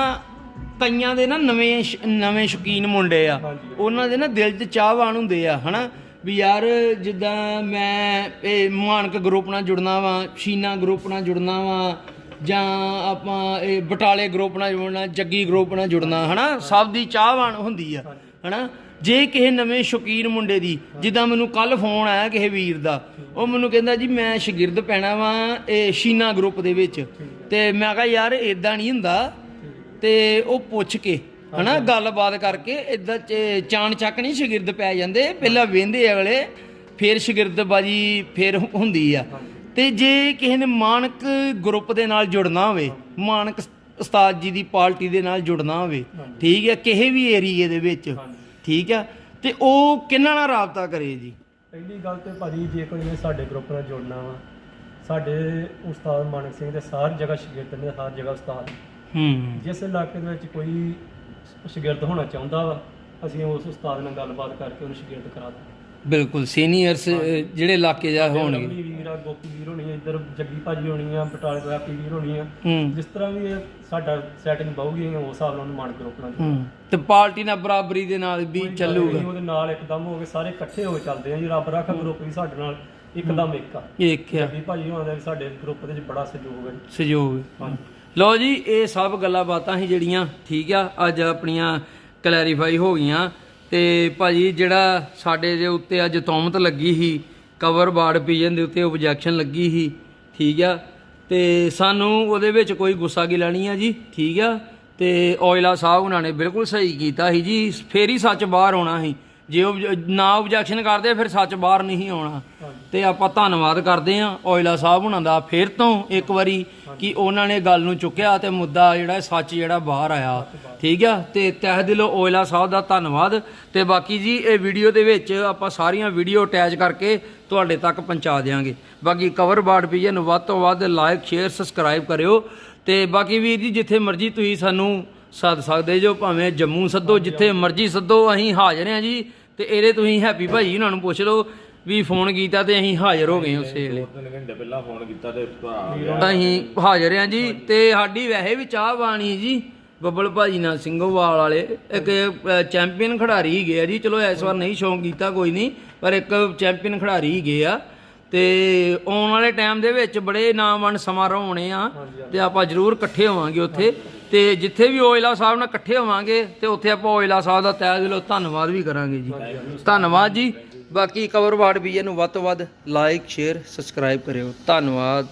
Speaker 2: ਕਈਆਂ ਦੇ ਨਾ ਨਵੇਂ ਸ਼- ਨਵੇਂ ਸ਼ੌਕੀਨ ਮੁੰਡੇ ਆ
Speaker 1: ਹਾਂਜੀ।
Speaker 2: ਉਹਨਾਂ ਦੇ ਨਾ ਦਿਲ 'ਚ ਚਾਹਵਾਨ ਹੁੰਦੇ ਆ ਹਨਾ? ਵੀ ਯਾਰ ਜਿੱਦਾਂ ਮੈਂ ਇਹ ਮਾਨਕ ਗਰੁੱਪ ਨਾਲ ਜੁੜਨਾ ਵਾਂ ਸ਼ੀਨਾ ਗਰੁੱਪ ਨਾਲ ਜੁੜਨਾ ਵਾਂ ਜਾਂ ਆਪਾਂ ਇਹ ਬਟਾਲੇ ਗਰੁੱਪ ਨਾਲ ਜੁੜਨਾ ਜੱਗੀ ਗਰੁੱਪ ਨਾਲ ਜੁੜਨਾ ਹਨਾ? ਸਭ ਦੀ ਚਾਹਵਾਨ ਹੁੰਦੀ ਆ। ਹਨਾ? ਜੇ ਕਿਸੇ ਨਵੇਂ ਸ਼ੌਕੀਨ ਮੁੰਡੇ ਦੀ ਜਿੱਦਾਂ ਮੈਨੂੰ ਕੱਲ ਫੋਨ ਆਇਆ ਕਿਸੇ ਵੀਰ ਦਾ ਉਹ ਮੈਨੂੰ ਕਹਿੰਦਾ ਜੀ ਮੈਂ ਸ਼ਾਗਿਰਦ ਪੈਣਾ ਵਾਂ ਇਹ ਸ਼ੀਨਾ ਗਰੁੱਪ ਦੇ ਵਿੱਚ। ਤੇ ਮੈਂ ਕਿਹਾ ਯਾਰ ਇਦਾਂ ਨਹੀਂ ਹੁੰਦਾ। ਤੇ ਉਹ ਪੁੱਛ ਕੇ ਹਨਾ ਗੱਲਬਾਤ ਕਰਕੇ ਇਦਾਂ ਚਾਣ ਚੱਕ ਨਹੀਂ ਸ਼ਾਗਿਰਦ ਪੈ ਜਾਂਦੇ ਪਹਿਲਾਂ ਵੇਂਦੇ ਅਗਲੇ ਫਿਰ ਸ਼ਾਗਿਰਦਬਾਜੀ ਫਿਰ ਹੁੰਦੀ ਆ। ਤੇ ਜੇ ਕਿਸੇ ਨੇ ਮਾਨਕ ਗਰੁੱਪ ਦੇ ਨਾਲ ਜੁੜਨਾ ਹੋਵੇ ਮਾਨਕ ਉਸਤਾਦ ਜੀ ਦੀ ਪਾਰਟੀ ਦੇ ਨਾਲ ਜੁੜਨਾ ਹੋਵੇ। ਠੀਕ ਹੈ ਕਿਸੇ ਵੀ ਏਰੀਏ ਦੇ ਵਿੱਚ। ਠੀਕ ਆ ਤੇ ਉਹ ਕਿੰਨਾ ਨਾਲ ਰਾਬਤਾ ਕਰੇ ਜੀ?
Speaker 1: ਪਹਿਲੀ ਗੱਲ ਤੇ ਭਾਜੀ ਜੇ ਕੋਈ ਨੇ ਸਾਡੇ ਗਰੁੱਪ ਨਾਲ ਜੁੜਨਾ ਵਾ ਸਾਡੇ ਉਸਤਾਦ ਮਾਨਕ ਸਿੰਘ ਦੇ ਸਾਰੀ ਜਗ੍ਹਾ ਸ਼ਾਗਿਰਦ ਨੇ ਹਰ ਜਗ੍ਹਾ ਉਸਤਾਦ।
Speaker 2: ਹੂੰ।
Speaker 1: ਜਿਸ ਇਲਾਕੇ ਦੇ ਵਿੱਚ ਕੋਈ ਸ਼ਾਗਿਰਦ ਹੋਣਾ ਚਾਹੁੰਦਾ ਵਾ ਅਸੀਂ ਉਸ ਉਸਤਾਦ ਨਾਲ ਗੱਲਬਾਤ ਕਰਕੇ ਉਹਨੂੰ ਸ਼ਾਗਿਰਦ ਕਰਾ ਦਾਂਗੇ।
Speaker 2: ਬਿਲਕੁਲ ਸੀਨੀਅਰਸ ਜਿਹੜੇ ਇਲਾਕੇ ਜਾ ਹੋਣਗੇ।
Speaker 1: ਵੀਰ ਆ ਗੋਪੀ ਵੀਰ ਹੋਣੀ ਆ ਇੱਧਰ ਜੱਗੀ ਭਾਜੀ ਹੋਣੀ ਆ ਬਟਾਲੇ ਹੈਪੀ ਵੀਰ ਹੋਣੀ ਆ
Speaker 2: ਹੂੰ।
Speaker 1: ਜਿਸ ਤਰ੍ਹਾਂ ਵੀ ਇਹ ਸਾਡਾ ਸੈਟਿੰਗ ਬਾਹੂਗੀ ਉਸ ਹਿਸਾਬ ਨਾਲ ਉਹਨੂੰ ਮਾਨ ਗਰੁੱਪ ਨਾਲ।
Speaker 2: ਹੂੰ। ਤੇ ਪਾਰਟੀ ਨਾਲ ਬਰਾਬਰੀ ਦੇ ਨਾਲ ਵੀ ਚੱਲੂਗਾ।
Speaker 1: ਉਹਦੇ ਨਾਲ ਇੱਕਦਮ ਹੋ ਕੇ ਸਾਰੇ ਇਕੱਠੇ ਹੋ ਕੇ ਚੱਲਦੇ ਆ ਜੀ ਰੱਬ ਰੱਖਾ ਗਰੁੱਪ ਵੀ ਸਾਡੇ ਨਾਲ ਇੱਕਦਮ ਇੱਕ ਆ।
Speaker 2: ਦੇਖਿਆ
Speaker 1: ਜੱਗੀ ਭਾਜੀ ਹੋਣਾ ਦਾ ਵੀ ਸਾਡੇ ਗਰੁੱਪ ਦੇ ਵਿੱਚ ਬੜਾ ਸਹਿਯੋਗ ਹੈ।
Speaker 2: ਸਹਿਯੋਗ
Speaker 1: ਹਾਂਜੀ।
Speaker 2: ਲਓ ਜੀ ਇਹ ਸਭ ਗੱਲਾਂ ਬਾਤਾਂ ਸੀ ਜਿਹੜੀਆਂ ਠੀਕ ਆ ਅੱਜ ਆਪਣੀਆਂ ਕਲੈਰੀਫਾਈ ਹੋ ਗਈਆਂ। ਤੇ ਭਾਜੀ ਜਿਹੜਾ ਸਾਡੇ ਦੇ ਉੱਤੇ ਅੱਜ ਤੌਮਤ ਲੱਗੀ ਸੀ ਕਵਰ ਬਾੜ ਪੀਜਨ ਦੇ ਉੱਤੇ ਆਬਜੈਕਸ਼ਨ ਲੱਗੀ ਸੀ, ਠੀਕ ਆ? ਤੇ ਸਾਨੂੰ ਉਹਦੇ ਵਿੱਚ ਕੋਈ ਗੁੱਸਾ ਗਿਲਾ ਨਹੀਂ ਆ ਜੀ, ਠੀਕ ਆ? ਤੇ ਔਇਲਾ ਸਾਹਿਬ ਉਹਨਾਂ ਨੇ ਬਿਲਕੁਲ ਸਹੀ ਕੀਤਾ ਸੀ ਜੀ, ਫੇਰ ਹੀ ਸੱਚ ਬਾਹਰ ਆਉਣਾ ਸੀ। ਜੇ ਉਹ ਨਾ ਆਬਜੈਕਸ਼ਨ ਕਰਦੇ ਫਿਰ ਸੱਚ ਬਾਹਰ ਨਹੀਂ ਆਉਣਾ। ਤੇ ਆਪਾਂ ਧੰਨਵਾਦ ਕਰਦੇ ਹਾਂ ਔਇਲਾ ਸਾਹਿਬ ਉਹਨਾਂ ਦਾ। ਫਿਰ ਤੋਂ ਇੱਕ ਵਾਰੀ ਕਿ ਉਹਨਾਂ ਨੇ ਗੱਲ ਨੂੰ ਚੁੱਕਿਆ ਤੇ ਮੁੱਦਾ ਜਿਹੜਾ ਸੱਚ ਜਿਹੜਾ ਬਾਹਰ ਆਇਆ। ਠੀਕ ਆ? ਤੇ ਤਹਿ ਦਿਲੋਂ ਔਇਲਾ ਸਾਹਿਬ ਦਾ ਧੰਨਵਾਦ। ਤੇ ਬਾਕੀ ਜੀ ਇਹ ਵੀਡੀਓ ਦੇ ਵਿੱਚ ਆਪਾਂ ਸਾਰੀਆਂ ਵੀਡੀਓ ਅਟੈਚ ਕਰਕੇ ਤੁਹਾਡੇ ਤੱਕ ਪਹੁੰਚਾ ਦੇਵਾਂਗੇ ਬਾਕੀ ਕਵਰ ਬਾਰਡ ਪੀਜੇ ਨੂੰ ਵੱਧ ਤੋਂ ਵੱਧ ਲਾਈਕ ਸ਼ੇਅਰ ਸਬਸਕ੍ਰਾਈਬ ਕਰਿਓ। ਤੇ ਬਾਕੀ ਵੀਰ ਜੀ ਜਿੱਥੇ ਮਰਜ਼ੀ ਤੁਸੀਂ ਸਾਨੂੰ ਸੱਦ ਸਕਦੇ ਜੋ ਭਾਵੇਂ ਜੰਮੂ ਸੱਦੋ ਜਿੱਥੇ ਮਰਜ਼ੀ ਸੱਦੋ ਅਸੀਂ ਹਾਜ਼ਰ ਹਾਂ ਜੀ। ਤੇ ਇਹਦੇ ਤੁਸੀਂ ਹੈਪੀ ਭਾਈ ਉਹਨਾਂ ਨੂੰ ਪੁੱਛ ਲਓ ਵੀ ਫੋਨ ਕੀਤਾ ਤੇ ਅਸੀਂ ਹਾਜ਼ਰ ਹੋ ਗਏ ਉਸੇ ਵੇਲੇ।
Speaker 3: ਤਿੰਨ ਘੰਟੇ ਪਹਿਲਾਂ ਫੋਨ ਕੀਤਾ ਤੇ ਭਰਾ ਆ ਗਿਆ
Speaker 2: ਅਸੀਂ ਹਾਜ਼ਰ ਹਾਂ ਜੀ। ਤੇ ਸਾਡੀ ਵੈਸੇ ਵੀ ਚਾਹ ਬਾਣੀ ਜੀ ਬੱਬਲ ਭਾਜੀ ਨਾਲ ਸਿੰਘੋਵਾਲ ਵਾਲੇ ਇੱਕ ਚੈਂਪੀਅਨ ਖਿਡਾਰੀ ਹੀ ਗਿਆ ਜੀ। ਚਲੋ ਇਸ ਵਾਰ ਨਹੀਂ ਸ਼ੌਂਕ ਕੀਤਾ ਕੋਈ ਨਹੀਂ ਪਰ ਇੱਕ ਚੈਂਪੀਅਨ ਖਿਡਾਰੀ ਹੀ ਗਏ ਆ। ਤੇ ਆਉਣ ਵਾਲੇ ਟਾਈਮ ਦੇ ਵਿੱਚ ਬੜੇ ਨਾਮਵੰਡ ਸਮਾਰੋਹ ਹੋਣੇ ਆ। ਤੇ ਆਪਾਂ ਜ਼ਰੂਰ ਇਕੱਠੇ ਹੋਵਾਂਗੇ ਉੱਥੇ। ਤੇ ਜਿੱਥੇ ਵੀ ਓਇਲਾ ਸਾਹਿਬ ਨਾਲ ਇਕੱਠੇ ਹੋਵਾਂਗੇ ਤੇ ਉੱਥੇ ਆਪਾਂ ਓਇਲਾ ਸਾਹਿਬ ਦਾ ਤਹਿ ਦਿਲੋਂ ਧੰਨਵਾਦ ਵੀ ਕਰਾਂਗੇ ਜੀ। ਧੰਨਵਾਦ ਜੀ। ਬਾਕੀ ਕਵਰ ਵਾਰਡ ਵੀ ਨੂੰ ਵੱਧ ਤੋਂ ਵੱਧ ਲਾਈਕ ਸ਼ੇਅਰ ਸਬਸਕ੍ਰਾਈਬ ਕਰਿਓ। ਧੰਨਵਾਦ।